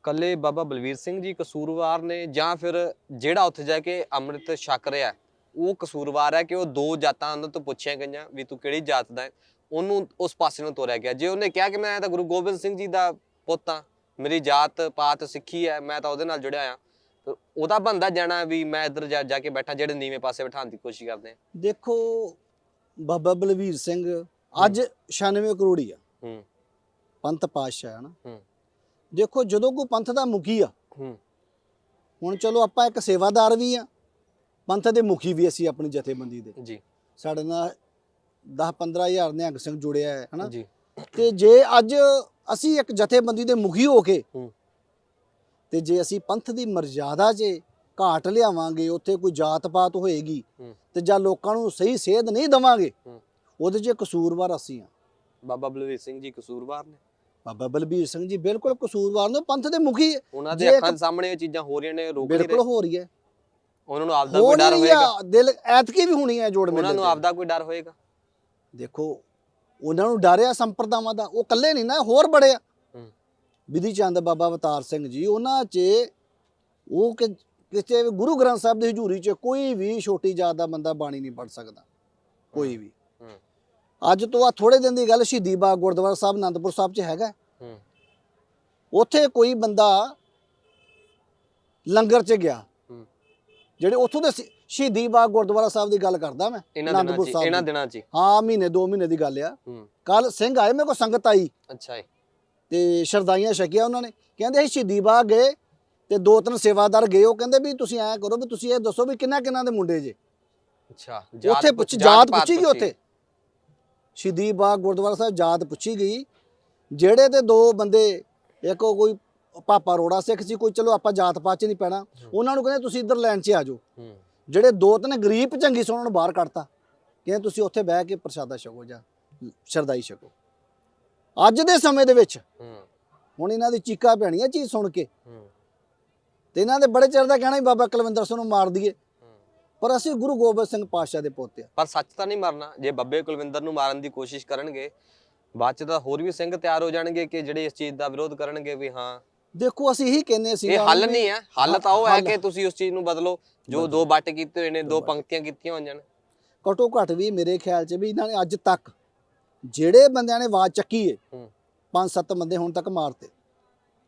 ਕੱਲੇ ਬਾਬਾ ਬਲਵੀਰ ਸਿੰਘ ਜੀ ਕਸੂਰਵਾਰ ਨੇ ਜਾਂ ਫਿਰ ਜਿਹੜਾ ਉੱਥੇ ਜਾ ਕੇ ਅੰਮ੍ਰਿਤ ਛਕ ਰਿਹਾ ਉਹ ਕਸੂਰਵਾਰ ਹੈ ਕਿ ਉਹ ਦੋ ਜਾਤਾਂ ਉਹਨਾਂ ਤੋਂ ਪੁੱਛਿਆ ਗਈਆਂ ਵੀ ਤੂੰ ਕਿਹੜੀ ਜਾਤ ਦਾ ਹੈ। ਉਹਨੂੰ ਉਸ ਪਾਸੇ ਨੂੰ ਤੋਰਿਆ ਗਿਆ। ਜੇ ਉਹਨੇ ਕਿਹਾ ਕਿ ਮੈਂ ਤਾਂ ਗੁਰੂ ਗੋਬਿੰਦ ਸਿੰਘ ਜੀ ਦਾ ਪੁੱਤ ਹਾਂ ਮੇਰੀ ਜਾਤ ਪਾਤ ਸਿੱਖੀ ਹੈ ਮੈਂ ਤਾਂ ਉਹਦੇ ਨਾਲ ਜੁੜਿਆ ਆ ਉਹਦਾ ਬੰਦਾ ਜਾਣਾ ਵੀ ਮੈਂ ਇੱਧਰ ਜਾ ਜਾ ਕੇ ਬੈਠਾ ਜਿਹੜੇ ਨੀਵੇਂ ਪਾਸੇ ਬਿਠਾਉਣ ਦੀ ਕੋਸ਼ਿਸ਼ ਕਰਦੇ ਆ। ਦੇਖੋ ਬਾਬਾ ਬਲਵੀਰ ਸਿੰਘ ਅੱਜ 96 ਕਰੋੜੀ ਆ। ਹੂੰ। ਪੰਥ ਪਾਤਸ਼ਾਹ ਹੈ ਨਾ। ਹੂੰ। ਦੇਖੋ ਜਦੋਂ ਕੋਈ ਪੰਥ ਦਾ ਮੁਖੀ ਆ ਹੂੰ। ਹੁਣ ਚਲੋ ਆਪਾਂ ਇੱਕ ਸੇਵਾਦਾਰ ਵੀ ਆ। ਪੰਥ ਦੇ ਮੁਖੀ ਵੀ ਅਸੀਂ ਆਪਣੀ ਜਥੇਬੰਦੀ ਦੇ ਜੀ ਸਾਡੇ ਨਾਲ 10 15000 ਨਿਹੰਗ ਸਿੰਘ ਜੁੜਿਆ ਹੈ ਹਨਾ ਜੀ ਤੇ ਜੇ ਅੱਜ ਅਸੀਂ ਇੱਕ ਜਥੇਬੰਦੀ ਦੇ ਮੁਖੀ ਹੋ ਕੇ। ਤੇ ਜੇ ਅਸੀਂ ਪੰਥ ਦੀ ਮਰਜ਼ਾਦਾ 'ਚ ਘਾਟ ਲਿਆਵਾਂਗੇ ਉੱਥੇ ਕੋਈ ਜਾਤ ਪਾਤ ਹੋਏਗੀ। ਤੇ ਜਾਂ ਲੋਕਾਂ ਨੂੰ ਸਹੀ ਸੇਧ ਨਹੀਂ ਦਵਾਂਗੇ। ਉਹਦੇ 'ਚ ਕਸੂਰਵਾਰ ਅਸੀਂ ਆ ਬਾਬਾ ਬਲਵੀਰ ਸਿੰਘ ਜੀ ਕਸੂਰਵਾਰ ਨੇ ਬਾਬਾ ਬਲਬੀਰ ਸਿੰਘ ਜੀ ਬਿਲਕੁਲ ਕਸੂਰਵਾਰ ਨੇ ਪੰਥ ਦੇ ਮੁਖੀ। ਉਹਨਾਂ ਦੇ ਅੱਖਾਂ ਸਾਹਮਣੇ ਇਹ ਚੀਜ਼ਾਂ ਹੋ ਰਹੀਆਂ ਨੇ ਰੋਕ ਬਿਲਕੁਲ ਹੋ ਰਹੀ ਹੈ ਉਹਨਾਂ ਨੂੰ ਆਪਦਾ ਕੋਈ ਡਰ ਹੋਏਗਾ। ਆ ਦਿਲ ਐਤਕੀ ਵੀ ਹੋਣੀ ਹੈ ਜੋੜ ਮੇਲੇ ਉਹਨਾਂ ਨੂੰ। ਆਪਦਾ ਕੋਈ ਡਰ ਹੋਏਗਾ। ਦੇਖੋ ਉਹਨਾਂ ਨੂੰ ਡਰਿਆ ਸੰਪਰਦਾਵਾਂ ਦਾ ਉਹ ਇਕੱਲੇ ਨਹੀਂ ਨਾ ਹੋਰ ਬੜੇ ਆ। ਹੂੰ। ਵਿਧੀ ਚੰਦ ਬਾਬਾ ਅਵਤਾਰ ਸਿੰਘ ਜੀ ਉਹਨਾਂ 'ਚ ਉਹ ਕਿ ਕਿਸੇ ਵੀ ਗੁਰੂ ਗ੍ਰੰਥ ਸਾਹਿਬ ਦੀ ਹਜ਼ੂਰੀ 'ਚ ਕੋਈ ਵੀ ਛੋਟੀ ਜਾਤ ਦਾ ਬੰਦਾ ਬਾਣੀ ਨਹੀਂ ਪੜ ਸਕਦਾ। ਕੋਈ ਵੀ। ਹੂੰ। ਅੱਜ ਤੋਂ ਆ ਥੋੜੇ ਦਿਨ ਦੀ ਗੱਲ ਸ਼ਹੀਦੀ ਬਾਗ ਗੁਰਦੁਆਰਾ ਸਾਹਿਬ ਆਨੰਦਪੁਰ ਸਾਹਿਬ 'ਚ ਹੈਗਾ। ਹੂੰ। ਉੱਥੇ ਕੋਈ ਬੰਦਾ ਲੰਗਰ 'ਚ ਗਿਆ। ਜਿਹੜੇ ਉੱਥੋਂ ਦੇ ਸ਼ਹੀ- ਸ਼ਹੀਦੀ ਬਾਗ ਗੁਰਦੁਆਰਾ ਸਾਹਿਬ ਦੀ ਗੱਲ ਕਰਦਾ ਮੈਂ ਇਹਨਾਂ ਦਿਨਾਂ 'ਚ ਇਹਨਾਂ। ਦਿਨਾਂ 'ਚ। ਹੀ। ਮਹੀਨੇ ਦੋ ਮਹੀਨੇ ਦੀ ਗੱਲ ਆ। ਕੱਲ ਸਿੰਘ ਆਏ ਮੇਰੇ ਕੋਲ ਸੰਗਤ ਆਈ। ਅੱਛਾ ਜੀ। ਤੇ ਸ਼ਰਦਾਈਆਂ ਛਕੀਆਂ ਉਹਨਾਂ ਨੇ। ਕਹਿੰਦੇ ਅਸੀਂ ਸ਼ਹੀਦੀ ਬਾਗ ਗਏ ਤੇ ਦੋ ਤਿੰਨ ਸੇਵਾਦਾਰ ਗਏ। ਉਹ ਕਹਿੰਦੇ ਵੀ ਤੁਸੀਂ ਐਂ ਕਰੋ ਵੀ ਤੁਸੀਂ ਇਹ ਦੱਸੋ ਵੀ ਕਿੰਨਾ ਕਿੰਨਾ ਦੇ ਮੁੰਡੇ ਜੇ। ਅੱਛਾ ਉੱਥੇ ਪੁੱਛ ਜਾਤ ਪੁੱਛੀ ਗਈ। ਉੱਥੇ। ਸ਼ਹੀਦੀ ਬਾਗ ਗੁਰਦੁਆਰਾ ਸਾਹਿਬ ਜਾਤ ਪੁੱਛੀ ਗਈ। ਜਿਹੜੇ ਤੇ ਦੋ ਬੰਦੇ ਇੱਕ ਉਹ ਕੋਈ ਪਾਪਾ ਰੋੜਾ ਸਿੱਖ ਸੀ ਕੋਈ ਚਲੋ ਆਪਾਂ ਜਾਤ ਪਾਤ ਚ ਨਹੀਂ ਪੈਣਾ। ਉਹਨਾਂ ਨੂੰ ਕਹਿੰਦੇ ਤੁਸੀਂ ਇੱਧਰ ਲਾਈਨ 'ਚ ਆ ਜਾਓ। ਹੂੰ। ਜਿਹੜੇ ਦੋ ਤਿੰਨ ਗਰੀਬ ਚੰਗੀ ਸੋਹਣ ਨੂੰ ਬਾਹਰ ਕੱਢਤਾ। ਕਹਿੰਦੇ ਤੁਸੀਂ ਉੱਥੇ ਬਹਿ ਕੇ ਪ੍ਰਸ਼ਾਦਾ ਛਕੋ ਜਾਂ ਸ਼ਰਦਾਈ ਛਕੋ। ਅੱਜ ਦੇ ਸਮੇਂ ਦੇ ਵਿੱਚ ਹੂੰ। ਹੁਣ ਇਹਨਾਂ ਦੀ ਚੀਕਾ ਪੈਣੀਆਂ ਚੀਜ਼ ਸੁਣ ਕੇ। ਹੂੰ। ਤੇ ਇਹਨਾਂ ਦੇ ਬੜੇ ਚਿਰ ਦਾ ਕਹਿਣਾ ਵੀ ਬਾਬਾ ਕੁਲਵਿੰਦਰ ਸਿੰਘ ਨੂੰ ਮਾਰ ਦਈਏ। ਹੂੰ। ਪਰ ਅਸੀਂ ਗੁਰੂ ਗੋਬਿੰਦ ਸਿੰਘ ਪਾਤਸ਼ਾਹ ਦੇ ਪੋਤੇ ਆ। ਪਰ ਸੱਚ ਤਾਂ ਨਹੀਂ ਮਰਨਾ। ਜੇ ਬੱਬੇ ਕੁਲਵਿੰਦਰ ਨੂੰ ਮਾਰਨ ਦੀ ਕੋਸ਼ਿਸ਼ ਕਰਨਗੇ ਬਾਅਦ ਚ ਤਾਂ ਹੋਰ ਵੀ ਸਿੰਘ ਤਿਆਰ ਹੋ ਜਾਣਗੇ ਕਿ ਜਿਹੜੇ ਇਸ ਚੀਜ਼ ਦਾ ਵਿਰੋਧ ਕਰਨਗੇ ਵੀ ਹਾਂ ਦੇਖੋ ਅਸੀਂ ਇਹੀ ਕਹਿੰਦੇ ਸੀ ਇਹ ਹੱਲ ਨਹੀਂ ਹੈ। ਹੱਲ ਤਾਂ ਉਹ ਹੈ ਕਿ ਤੁਸੀਂ ਉਸ ਚੀਜ਼ ਨੂੰ ਬਦਲੋ। ਜੋ ਦੋ ਬੱਟ ਕੀਤੇ ਹੋਏ ਨੇ ਦੋ ਪੰਕਤੀਆਂ ਕੀਤੀਆਂ ਹੋਈਆਂ ਨੇ। ਘਟੋ ਘੱਟ ਵੀ ਮੇਰੇ ਖਿਆਲ 'ਚ ਵੀ ਇਹਨਾਂ ਨੇ ਅੱਜ ਤੱਕ ਜਿਹੜੇ ਬੰਦਿਆਂ ਨੇ ਆਵਾਜ਼ ਚੱਕੀ ਏ ਪੰਜ ਸੱਤ ਬੰਦੇ ਹੁਣ ਤੱਕ ਮਾਰਤੇ।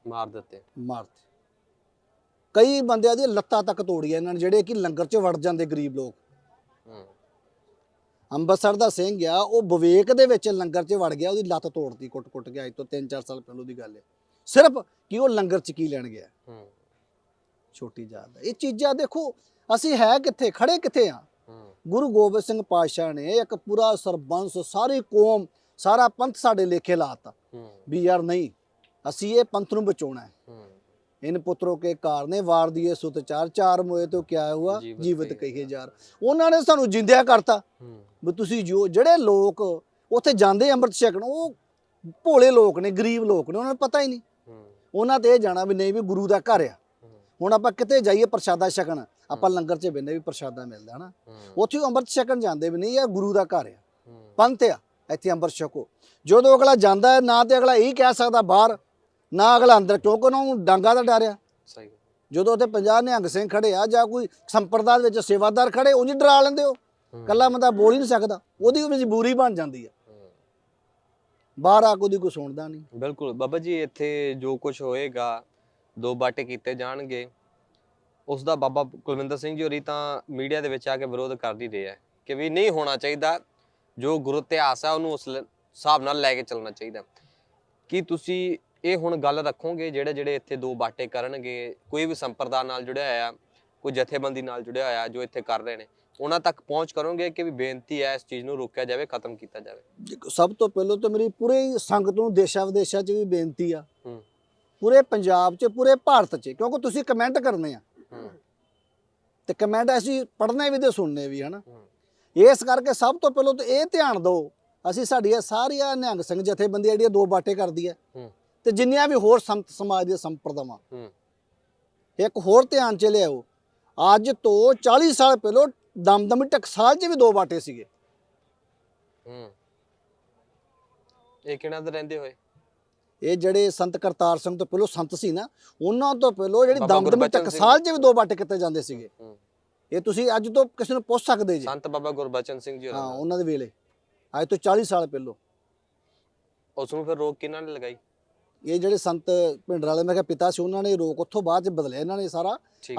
ਮਾਰ ਦਿੱਤੇ। ਮਾਰਤੇ। ਕਈ ਬੰਦਿਆਂ ਦੀ ਲੱਤਾਂ ਤੱਕ ਤੋੜੀਆਂ ਇਹਨਾਂ ਨੇ ਜਿਹੜੇ ਕਿ ਲੰਗਰ 'ਚ ਵੜ ਜਾਂਦੇ ਗਰੀਬ ਲੋਕ। ਅੰਮ੍ਰਿਤਸਰ ਦਾ ਸਿੰਘ ਆ ਉਹ ਵਿਵੇਕ ਦੇ ਵਿੱਚ ਲੰਗਰ 'ਚ ਵੜ ਗਿਆ ਉਹਦੀ ਲੱਤ ਤੋੜਤੀ ਕੁੱਟ-ਕੁੱਟ ਕੇ ਅੱਜ ਤੋਂ 3-4 ਸਾਲ ਪਹਿਲੋਂ ਦੀ ਗੱਲ ਹੈ ਸਿਰਫ ਕਿ ਉਹ ਲੰਗਰ 'ਚ ਕੀ ਲੈਣ ਗਿਆ। ਹੂੰ। ਛੋਟੀ ਜਾਤ ਦਾ। ਇਹ ਚੀਜ਼ਾਂ ਦੇਖੋ ਅਸੀਂ ਹੈ ਕਿੱਥੇ ਖੜੇ ਕਿੱਥੇ ਆ? ਗੁਰੂ ਗੋਬਿੰਦ ਸਿੰਘ ਪਾਤਸ਼ਾਹ ਨੇ ਇੱਕ ਪੂਰਾ ਸਰਬੰਸ ਸਾਰੀ ਕੌਮ ਸਾਰਾ ਪੰਥ ਸਾਡੇ ਲੇਖੇ ਲਾਤਾ ਵੀ ਯਾਰ ਨਹੀਂ ਅਸੀਂ ਇਹ ਪੰਥ ਨੂੰ ਬਚਾਉਣਾ ਹੈ। ਇਨ ਪੁੱਤਰੋ ਕੇ ਕਾਰਨੇ ਵਾਰ ਦੀਏ ਸੁਤ ਚਾਰ ਚਾਰ ਮੋਏ ਤੋਂ ਕਿਆ ਹੁਆ? ਜੀਵਤ ਕਹੀਏ ਜਾਰ ਉਹਨਾਂ ਨੇ ਸਾਨੂੰ ਜਿੰਦਿਆ ਕਰਤਾ। ਵੀ ਤੁਸੀਂ ਜੋ ਜਿਹੜੇ ਲੋਕ ਉੱਥੇ ਜਾਂਦੇ ਅੰਮ੍ਰਿਤ ਛਕਣ ਉਹ ਭੋਲੇ ਲੋਕ ਨੇ ਗਰੀਬ ਲੋਕ ਨੇ ਉਹਨਾਂ ਨੂੰ ਪਤਾ ਹੀ ਨਹੀਂ। ਉਹਨਾਂ ਤੇ ਇਹ ਜਾਣਾ ਵੀ ਨਹੀਂ ਵੀ ਗੁਰੂ ਦਾ ਘਰ ਆ। ਹੁਣ ਆਪਾਂ ਕਿਤੇ ਜਾਈਏ ਪ੍ਰਸ਼ਾਦਾ ਛਕਣ ਆਪਾਂ ਲੰਗਰ 'ਚ ਬੰਦੇ ਵੀ ਪ੍ਰਸ਼ਾਦਾ ਮਿਲਦਾ ਨਾ ਹੂੰ। ਉੱਥੇ ਉਹ ਅੰਮ੍ਰਿਤ ਛਕਣ ਜਾਂਦੇ ਵੀ ਨਹੀਂ ਇਹ ਗੁਰੂ ਦਾ ਘਰ ਆ। ਪੰਥ ਆ ਇੱਥੇ ਅੰਮ੍ਰਿਤ ਛਕੋ। ਜਦੋਂ ਅਗਲਾ ਜਾਂਦਾ ਹੈ ਨਾ ਤੇ ਅਗਲਾ ਇਹ ਕਹਿ ਸਕਦਾ ਬਾਹਰ ਨਾ ਅਗਲਾ ਅੰਦਰ ਕਿਉਂਕਿ ਉਹਨਾਂ ਨੂੰ ਡਾਂਗਾ ਦਾ ਡਰ ਆ। ਸਹੀ ਜਦੋਂ ਉੱਥੇ 50 ਨਿਹੰਗ ਸਿੰਘ ਖੜੇ ਆ ਜਾਂ ਕੋਈ ਸੰਪਰਦਾ ਦੇ ਵਿੱਚ ਸੇਵਾਦਾਰ ਖੜੇ ਉਂਝ ਡਰਾ ਲੈਂਦੇ ਹੋ ਹੂੰ। ਕੱਲਾ ਬੰਦਾ ਬੋਲ ਹੀ ਨਹੀਂ ਸਕਦਾ ਉਹਦੀ ਵੀ ਮਜਬੂਰੀ ਬਣ ਜਾਂਦੀ ਆ। ਬਾਹਰ ਆ ਕੇ ਕੋਈ ਸੁਣਦਾ ਨਹੀਂ। ਬਿਲਕੁਲ। ਬਾਬਾ ਜੀ, ਇੱਥੇ ਜੋ ਕੁਝ ਹੋਏਗਾ, ਦੋ ਬਾਟੇ ਕੀਤੇ ਜਾਣਗੇ। ਉਸ ਦਾ ਬਾਬਾ ਕੁਲਵਿੰਦਰ ਸਿੰਘ ਜੀ ਹੋਰੀ ਤਾਂ ਮੀਡੀਆ ਦੇ ਵਿੱਚ ਆ ਕੇ ਵਿਰੋਧ ਕਰ ਰਹੇ ਆ ਕਿ ਵੀ ਨਹੀਂ ਹੋਣਾ ਚਾਹੀਦਾ। ਜੋ ਗੁਰੂ ਇਤਿਹਾਸ ਆ, ਉਹਨੂੰ ਉਸ ਲ- ਹਿਸਾਬ ਨਾਲ ਲੈ ਕੇ ਚੱਲਣਾ ਚਾਹੀਦਾ। ਕੀ ਤੁਸੀਂ ਇਹ ਹੁਣ ਗੱਲ ਰੱਖੋਗੇ, ਜਿਹੜੇ ਜਿਹੜੇ ਇੱਥੇ ਦੋ ਬਾਟੇ ਕਰਨਗੇ? ਕੋਈ ਵੀ ਸੰਪਰਦਾ ਨਾਲ ਜੁੜਿਆ ਹੋਇਆ, ਕੋਈ ਜਥੇਬੰਦੀ ਨਾਲ ਜੁੜਿਆ ਹੋਇਆ, ਜੋ ਇੱਥੇ ਕਰ ਰਹੇ ਨੇ। ਉਹਨਾਂ ਤੱਕ ਪਹੁੰਚ ਕਰੋਗੇ ਕਿ ਵੀ ਬੇਨਤੀ ਹੈ ਇਸ ਚੀਜ਼ ਨੂੰ ਰੋਕਿਆ ਜਾਵੇ ਖਤਮ ਕੀਤਾ ਜਾਵੇ। ਦੇਖੋ, ਸਭ ਤੋਂ ਪਹਿਲਾਂ ਤਾਂ ਮੇਰੀ ਪੂਰੇ ਸੰਗਤ ਨੂੰ ਦੇਸ਼ਾਂ ਵਿਦੇਸ਼ਾਂ 'ਚ ਵੀ ਬੇਨਤੀ ਆ। ਪੂਰੇ ਪੰਜਾਬ 'ਚ ਪੂਰੇ ਭਾਰਤ 'ਚ ਕਿਉਂਕਿ ਤੁਸੀਂ ਕਮੈਂਟ ਕਰਨੇ ਆ। ਤੇ ਕਮੈਂਟ ਅਸੀਂ ਪੜ੍ਹਨੇ ਵੀ ਤੇ ਸੁਣਨੇ ਵੀ ਹਨਾ? ਇਸ ਕਰਕੇ ਸਭ ਤੋਂ ਪਹਿਲਾਂ ਤਾਂ ਇਹ ਧਿਆਨ ਦਿਓ ਅਸੀਂ ਸਾਡੀਆਂ ਸਾਰੀਆਂ ਨਿਹੰਗ ਸਿੰਘ ਜਥੇਬੰਦੀਆਂ ਜਿਹੜੀਆਂ ਦੋ ਬਾਟੇ ਕਰਦੀ ਹੈ। ਤੇ ਜਿੰਨੀਆਂ ਵੀ ਹੋਰ ਸੰਤ ਸਮਾਜ ਦੇ ਸੰਪਰਦਾਵਾਂ। ਇੱਕ ਹੋਰ ਧਿਆਨ ਚ ਲਿਆਓ ਅੱਜ ਤੋਂ 40 ਸਾਲ ਪਹਿਲਾਂ ਦਮਦਮੀ ਟਕਸਾਲ 'ਚ ਵੀ ਦੋ ਬਾਟੇ ਸੀਗੇ। ਹੂੰ। ਇਹ ਕਿਹਨਾਂ ਦੇ ਰਹਿੰਦੇ ਹੋਏ? ਇਹ ਜਿਹੜੇ ਸੰਤ ਕਰਤਾਰ ਸਿੰਘ ਤੋਂ ਪਹਿਲਾਂ ਸੰਤ ਸੀ ਨਾ ਉਹਨਾਂ ਤੋਂ ਪਹਿਲਾਂ ਜਿਹੜੀ ਬਾਬਾ ਦਮਦਮੀ ਗੁਰਬਚਨ। ਟਕਸਾਲ 'ਚ ਵੀ ਦੋ ਬਾਟੇ ਕੀਤੇ ਜਾਂਦੇ ਸੀਗੇ। ਹੂੰ। ਇਹ ਤੁਸੀਂ ਅੱਜ ਤੋਂ ਕਿਸੇ ਨੂੰ ਪੁੱਛ ਸਕਦੇ ਜੀ। ਸੰਤ ਬਾਬਾ ਗੁਰਬਚਨ ਸਿੰਘ ਜੀ ਹਾਂ ਉਹਨਾਂ ਦੇ ਵੇਲੇ। ਅੱਜ ਤੋਂ 40 ਸਾਲ ਪਹਿਲਾਂ। ਉਸ ਨੂੰ ਫਿਰ ਰੋਕ ਕਿਹਨਾਂ ਨੇ ਲਗਾਈ? ਇਹ ਜਿਹੜੇ ਸੰਤ ਭਿੰਡਰ ਵਾਲੇ ਮੈਂ ਕਿਹਾ ਪਿਤਾ ਸੀ ਉਹਨਾਂ ਨੇ ਰੋਕ ਉੱਥੋਂ ਬਾਅਦ ਚ ਬਦਲਿਆ ਇਹਨਾਂ ਨੇ ਸਾਰਾ।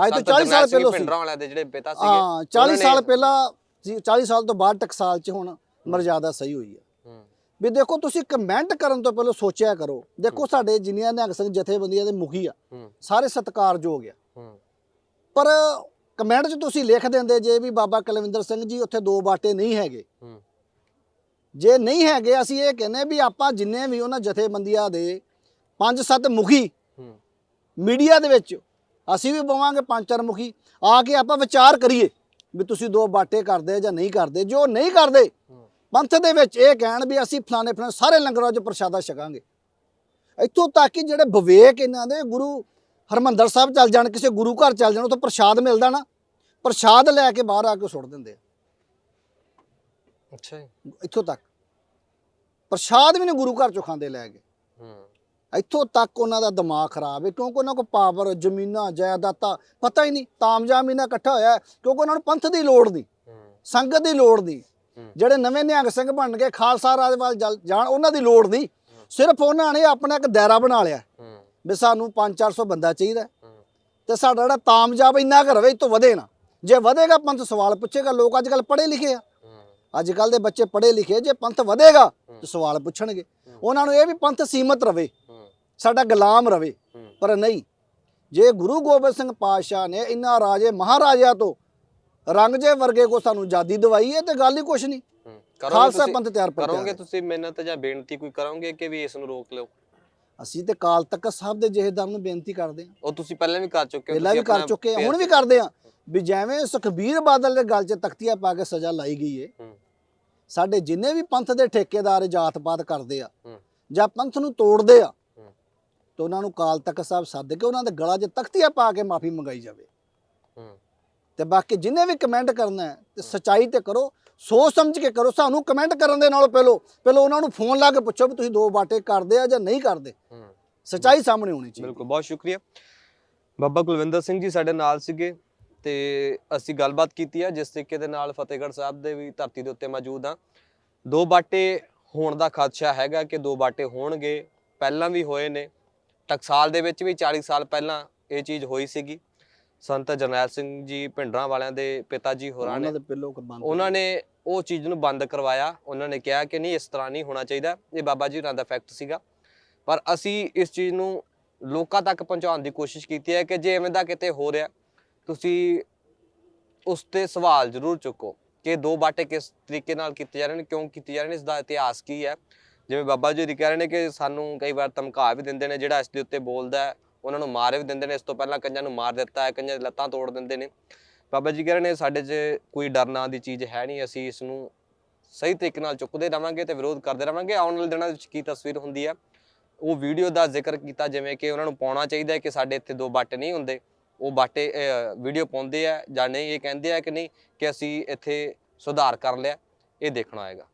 ਅੱਜ ਤੋਂ ਸੰਤ 40 ਜਰਨੈਲ ਸਾਲ ਪਹਿਲਾਂ ਸੀ। ਭਿੰਡਰਾਂ ਵਾਲਿਆਂ ਦੇ ਜਿਹੜੇ ਪਿਤਾ ਸੀਗੇ। ਹਾਂ 40 ਉਹਨਾਂ ਸਾਲ ਪਹਿਲਾਂ ਸੀ 40 ਸਾਲ ਤੋਂ ਬਾਅਦ ਟਕਸਾਲ 'ਚ ਹੁਣ ਮਰਜ਼ਾਦਾ ਸਹੀ ਹੋਈ ਹੈ ਹੂੰ। ਵੀ ਦੇਖੋ ਤੁਸੀਂ ਕਮੈਂਟ ਕਰਨ ਤੋਂ ਪਹਿਲਾਂ ਸੋਚਿਆ ਕਰੋ। ਦੇਖੋ ਸਾਡੇ ਜਿੰਨੀਆਂ ਨਿਹੰਗ ਸਿੰਘ ਜਥੇਬੰਦੀਆਂ ਦੇ ਮੁਖੀ ਆ ਸਾਰੇ ਸਤਿਕਾਰਯੋਗ ਆ। ਹੂੰ। ਪਰ ਕਮੈਂਟ 'ਚ ਤੁਸੀਂ ਲਿਖ ਦਿੰਦੇ ਜੇ ਵੀ ਬਾਬਾ ਕੁਲਵਿੰਦਰ ਸਿੰਘ ਜੀ ਉੱਥੇ ਦੋ ਬਾਟੇ ਨਹੀਂ ਹੈਗੇ। ਹੂੰ। ਜੇ ਨਹੀਂ ਹੈਗੇ ਅਸੀਂ ਇਹ ਕਹਿੰਨੇ ਵੀ ਆਪਾਂ ਜਿੰਨੇ ਵੀ ਉਹਨਾਂ ਜਥੇਬੰਦੀਆਂ ਦੇ ਪੰਜ ਸੱਤ ਮੁਖੀ ਮੀਡੀਆ ਦੇ ਵਿੱਚ ਅਸੀਂ ਵੀ ਬਵਾਂਗੇ ਪੰਜ ਚਾਰ ਮੁਖੀ ਆ ਕੇ ਆਪਾਂ ਵਿਚਾਰ ਕਰੀਏ ਵੀ ਤੁਸੀਂ ਦੋ ਬਾਟੇ ਕਰਦੇ ਜਾਂ ਨਹੀਂ ਕਰਦੇ। ਜੋ ਨਹੀਂ ਕਰਦੇ ਪੰਥ ਦੇ ਵਿੱਚ ਇਹ ਕਹਿਣ ਵੀ ਅਸੀਂ ਫਲਾਣੇ ਫਲਾਣੇ ਸਾਰੇ ਲੰਗਰਾਂ 'ਚ ਪ੍ਰਸ਼ਾਦਾ ਛਕਾਂਗੇ। ਇੱਥੋਂ ਤੱਕ ਕਿ ਜਿਹੜੇ ਵਿਵੇਕ ਇਹਨਾਂ ਦੇ ਗੁਰੂ ਹਰਮੰਦਰ ਸਾਹਿਬ ਚੱਲ ਜਾਣ ਕਿਸੇ ਗੁਰੂ ਘਰ ਚੱਲ ਜਾਣ ਉੱਥੇ ਪ੍ਰਸ਼ਾਦ ਮਿਲਦਾ ਨਾ ਪ੍ਰਸ਼ਾਦ ਲੈ ਕੇ ਬਾਹਰ ਆ ਕੇ ਸੁੱਟ ਦਿੰਦੇ ਆ। ਅੱਛਾ ਇੱਥੋਂ ਤੱਕ। ਪ੍ਰਸ਼ਾਦ ਵੀ ਨਹੀਂ ਗੁਰੂ ਘਰ ਚੋਂ ਖਾਂਦੇ ਲੈ ਕੇ। ਹੂੰ। ਇੱਥੋਂ ਤੱਕ ਉਹਨਾਂ ਦਾ ਦਿਮਾਗ ਖਰਾਬ ਹੈ ਕਿਉਂਕਿ ਉਹਨਾਂ ਕੋਲ ਪਾਵਰ ਜ਼ਮੀਨਾਂ ਜਾਇਦਾਦਾਂ ਪਤਾ ਹੀ ਨਹੀਂ ਤਾਮਜਾਮ ਇਹਨਾਂ ਇਕੱਠਾ ਹੋਇਆ ਕਿਉਂਕਿ ਉਹਨਾਂ ਨੂੰ ਪੰਥ ਦੀ ਲੋੜ ਨਹੀਂ ਸੰਗਤ ਦੀ ਲੋੜ ਨਹੀਂ। ਜਿਹੜੇ ਨਵੇਂ ਨਿਹੰਗ ਸਿੰਘ ਬਣ ਕੇ ਖਾਲਸਾ ਰਾਜ ਵੱਲ ਜਾਣ ਉਹਨਾਂ ਦੀ ਲੋੜ ਨਹੀਂ। ਸਿਰਫ ਉਹਨਾਂ ਨੇ ਆਪਣਾ ਇੱਕ ਦਾਇਰਾ ਬਣਾ ਲਿਆ ਵੀ ਸਾਨੂੰ 5-400 ਬੰਦਾ ਚਾਹੀਦਾ ਤੇ ਸਾਡਾ ਜਿਹੜਾ ਤਾਮਜਾਬ ਇੰਨਾ ਕਰ ਰਵੇ ਤੋਂ ਵਧੇ ਨਾ। ਜੇ ਵਧੇਗਾ ਪੰਥ ਸਵਾਲ ਪੁੱਛੇਗਾ ਲੋਕ ਅੱਜ ਕੱਲ ਪੜ੍ਹੇ ਲਿਖੇ ਆ। ਅੱਜ ਕੱਲ ਦੇ ਬੱਚੇ ਪੜ੍ਹੇ ਲਿਖੇ ਜੇ ਪੰਥ ਵਧੇਗਾ ਤੇ ਸਵਾਲ ਪੁੱਛਣਗੇ। ਉਹਨਾਂ ਨੂੰ ਇਹ ਵੀ ਪੰਥ ਸੀਮਤ ਰਵੇ। ਸਾਡਾ ਗੁਲਾਮ ਰਵੇ। ਪਰ ਨਹੀਂ ਜੇ ਗੁਰੂ ਗੋਬਿੰਦ ਸਿੰਘ ਪਾਤਸ਼ਾਹ ਨੇ ਇਨ੍ਹਾਂ ਰਾਜੇ ਮਹਾਰਾਜਿਆਂ ਤੋਂ ਰੰਗਜੇ ਵਰਗੇ ਕੋ ਸਾਨੂੰ ਆਜ਼ਾਦੀ ਦਵਾਈ ਹੈ ਤੇ ਗੱਲ ਹੀ ਕੁਛ ਨਹੀਂ। ਖਾਲਸਾ ਪੰਥ ਤਿਆਰ ਪਰ ਕਰੋਗੇ ਤੁਸੀਂ ਮਿਹਨਤ ਜਾਂ ਬੇਨਤੀ ਕੋਈ ਕਰੋਗੇ ਕਿ ਵੀ ਇਸ ਨੂੰ ਰੋਕ ਲਿਓ? ਅਸੀਂ ਤੇ ਕਾਲ ਤੱਕ ਸਾਹਿਬ ਦੇ ਜਹੇਦਾਰ ਨੂੰ ਬੇਨਤੀ ਕਰਦੇ ਹਾਂ। ਉਹ ਤੁਸੀਂ ਪਹਿਲਾਂ ਵੀ ਕਰ ਚੁੱਕੇ ਹੋ ਪਹਿਲਾਂ ਵੀ ਕਰ ਚੁੱਕੇ ਹਾਂ ਹੁਣ ਵੀ ਕਰਦੇ ਹਾਂ। ਵੀ ਜਿਵੇਂ ਸੁਖਬੀਰ ਬਾਦਲ ਦੇ ਗੱਲ 'ਚ ਤਖਤੀਆ ਪਾ ਕੇ ਸਜ਼ਾ ਲਾਈ ਗਈ ਏ। ਸਾਡੇ ਜਿੰਨੇ ਵੀ ਪੰਥ ਦੇ ਠੇਕੇਦਾਰ ਜਾਤ-ਪਾਤ ਕਰਦੇ ਆ। ਜਾਂ ਪੰਥ ਨੂੰ ਤੋੜਦੇ ਆ। ਤੇ ਉਹਨਾਂ ਨੂੰ ਕਾਲ ਤੱਕ ਸਾਹਿਬ ਸੱਦ ਕੇ ਉਹਨਾਂ ਦੇ ਗਲਾ 'ਚ ਤਖਤੀਆ ਪਾ ਕੇ ਮਾਫੀ ਮੰਗਾਈ ਜਾਵੇ। ਤੇ ਬਾਕੀ ਜਿੰਨੇ ਵੀ ਕਮੈਂਟ ਕਰਨਾ ਹੈ ਤੇ ਸਚਾਈ ਤੇ ਕਰੋ ਸੋਚ ਸਮਝ ਕੇ ਕਰੋ ਸਾਨੂੰ ਕਮੈਂਟ ਕਰਨ ਦੇ ਨਾਲ ਪਹਿਲੋ ਪਹਿਲੋ ਉਹਨਾਂ ਨੂੰ ਫੋਨ ਲਾ ਕੇ ਪੁੱਛੋ ਵੀ ਤੁਸੀਂ ਦੋ ਬਾਟੇ ਕਰਦੇ ਆ ਜਾਂ ਨਹੀਂ ਕਰਦੇ। ਸਚਾਈ ਸਾਹਮਣੇ ਹੋਣੀ ਚਾਹੀਦੀ। ਬਿਲਕੁਲ ਬਹੁਤ ਸ਼ੁਕਰੀਆ। ਬਾਬਾ ਕੁਲਵਿੰਦਰ ਸਿੰਘ ਜੀ ਸਾਡੇ ਨਾਲ ਸੀਗੇ ਤੇ ਅਸੀਂ ਗੱਲਬਾਤ ਕੀਤੀ ਆ ਜਿਸ ਤਰੀਕੇ ਦੇ ਨਾਲ ਫਤਿਹਗੜ੍ਹ ਸਾਹਿਬ ਦੇ ਵੀ ਧਰਤੀ ਦੇ ਉੱਤੇ ਮੌਜੂਦ ਆ। ਦੋ ਬਾਟੇ ਹੋਣ ਦਾ ਖਦਸ਼ਾ ਹੈਗਾ ਕਿ ਦੋ ਬਾਟੇ ਹੋਣਗੇ ਪਹਿਲਾਂ ਵੀ ਹੋਏ ਨੇ। ਟਕਸਾਲ ਦੇ ਵਿੱਚ ਵੀ 40 ਸਾਲ ਪਹਿਲਾਂ ਇਹ ਚੀਜ਼ ਹੋਈ ਸੀਗੀ। ਸੰਤ ਜਰਨੈਲ ਸਿੰਘ ਜੀ ਭਿੰਡਰਾਂ ਵਾਲਿਆਂ ਦੇ ਪਿਤਾ ਜੀ ਹੋਰਾਂ ਨੇ ਉਹਨਾਂ ਦੇ ਪਹਿਲੋ ਬੰਦ ਉਹਨਾਂ ਨੇ ਉਹ ਚੀਜ਼ ਨੂੰ ਬੰਦ ਕਰਵਾਇਆ। ਉਹਨਾਂ ਨੇ ਕਿਹਾ ਕਿ ਨਹੀਂ ਇਸ ਤਰ੍ਹਾਂ ਨਹੀਂ ਹੋਣਾ ਚਾਹੀਦਾ। ਇਹ ਬਾਬਾ ਜੀ ਹੋਰਾਂ ਦਾ ਫੈਕਟ ਸੀਗਾ। ਪਰ ਅਸੀਂ ਇਸ ਚੀਜ਼ ਨੂੰ ਲੋਕਾਂ ਤੱਕ ਪਹੁੰਚਾਉਣ ਦੀ ਕੋਸ਼ਿਸ਼ ਕੀਤੀ ਹੈ ਕਿ ਜੇ ਐਵੇਂ ਦਾ ਕਿਤੇ ਹੋ ਰਿਹਾ ਤੁਸੀਂ ਉਸ ਤੇ ਸਵਾਲ ਜ਼ਰੂਰ ਚੁੱਕੋ ਕਿ ਦੋ ਬਾਟੇ ਕਿਸ ਤਰੀਕੇ ਨਾਲ ਕੀਤੇ ਜਾ ਰਹੇ ਨੇ ਕਿਉਂ ਕੀਤੇ ਜਾ ਰਹੇ ਨੇ ਇਸ ਦਾ ਇਤਿਹਾਸ ਕੀ ਹੈ। ਜਿਵੇਂ ਬਾਬਾ ਜੀ ਦੀ ਕਹਿ ਰਹੇ ਨੇ ਕਿ ਸਾਨੂੰ ਕਈ ਵਾਰ ਧਮਕਾ ਵੀ ਦਿੰਦੇ ਨੇ, ਜਿਹੜਾ ਇਸ ਦੇ ਉੱਤੇ ਬੋਲਦਾ ਉਹਨਾਂ ਨੂੰ ਮਾਰ ਵੀ ਦਿੰਦੇ ਨੇ। ਇਸ ਤੋਂ ਪਹਿਲਾਂ ਕਈਆਂ ਨੂੰ ਮਾਰ ਦਿੱਤਾ ਹੈ, ਕਈਆਂ ਲੱਤਾਂ ਤੋੜ ਦਿੰਦੇ ਨੇ। ਬਾਬਾ ਜੀ ਕਹਿ ਰਹੇ ਨੇ, ਸਾਡੇ 'ਚ ਕੋਈ ਡਰ ਨਾਂ ਦੀ ਚੀਜ਼ ਹੈ ਨਹੀਂ, ਅਸੀਂ ਇਸ ਨੂੰ ਸਹੀ ਤਰੀਕੇ ਨਾਲ ਚੁੱਕਦੇ ਰਵਾਂਗੇ ਤੇ ਵਿਰੋਧ ਕਰਦੇ ਰਵਾਂਗੇ। ਆਉਣ ਵਾਲੇ ਦਿਨਾਂ ਵਿੱਚ ਕੀ ਤਸਵੀਰ ਹੁੰਦੀ ਹੈ? ਉਹ ਵੀਡੀਓ ਦਾ ਜ਼ਿਕਰ ਕੀਤਾ, ਜਿਵੇਂ ਕਿ ਉਹਨਾਂ ਨੂੰ ਪਾਉਣਾ ਚਾਹੀਦਾ ਹੈ ਕਿ ਸਾਡੇ ਇੱਥੇ ਦੋ ਬਾਟੇ ਨਹੀਂ ਹੁੰਦੇ। ਉਹ ਬਾਟੇ ਵੀਡੀਓ ਪਾਉਂਦੇ ਆ ਜਾਂ ਨਹੀਂ, ਇਹ ਕਹਿੰਦੇ ਆ ਕਿ ਨਹੀਂ ਕਿ ਅਸੀਂ ਇੱਥੇ ਸੁਧਾਰ ਕਰ ਲਿਆ, ਇਹ ਦੇਖਣਾ ਆਏਗਾ।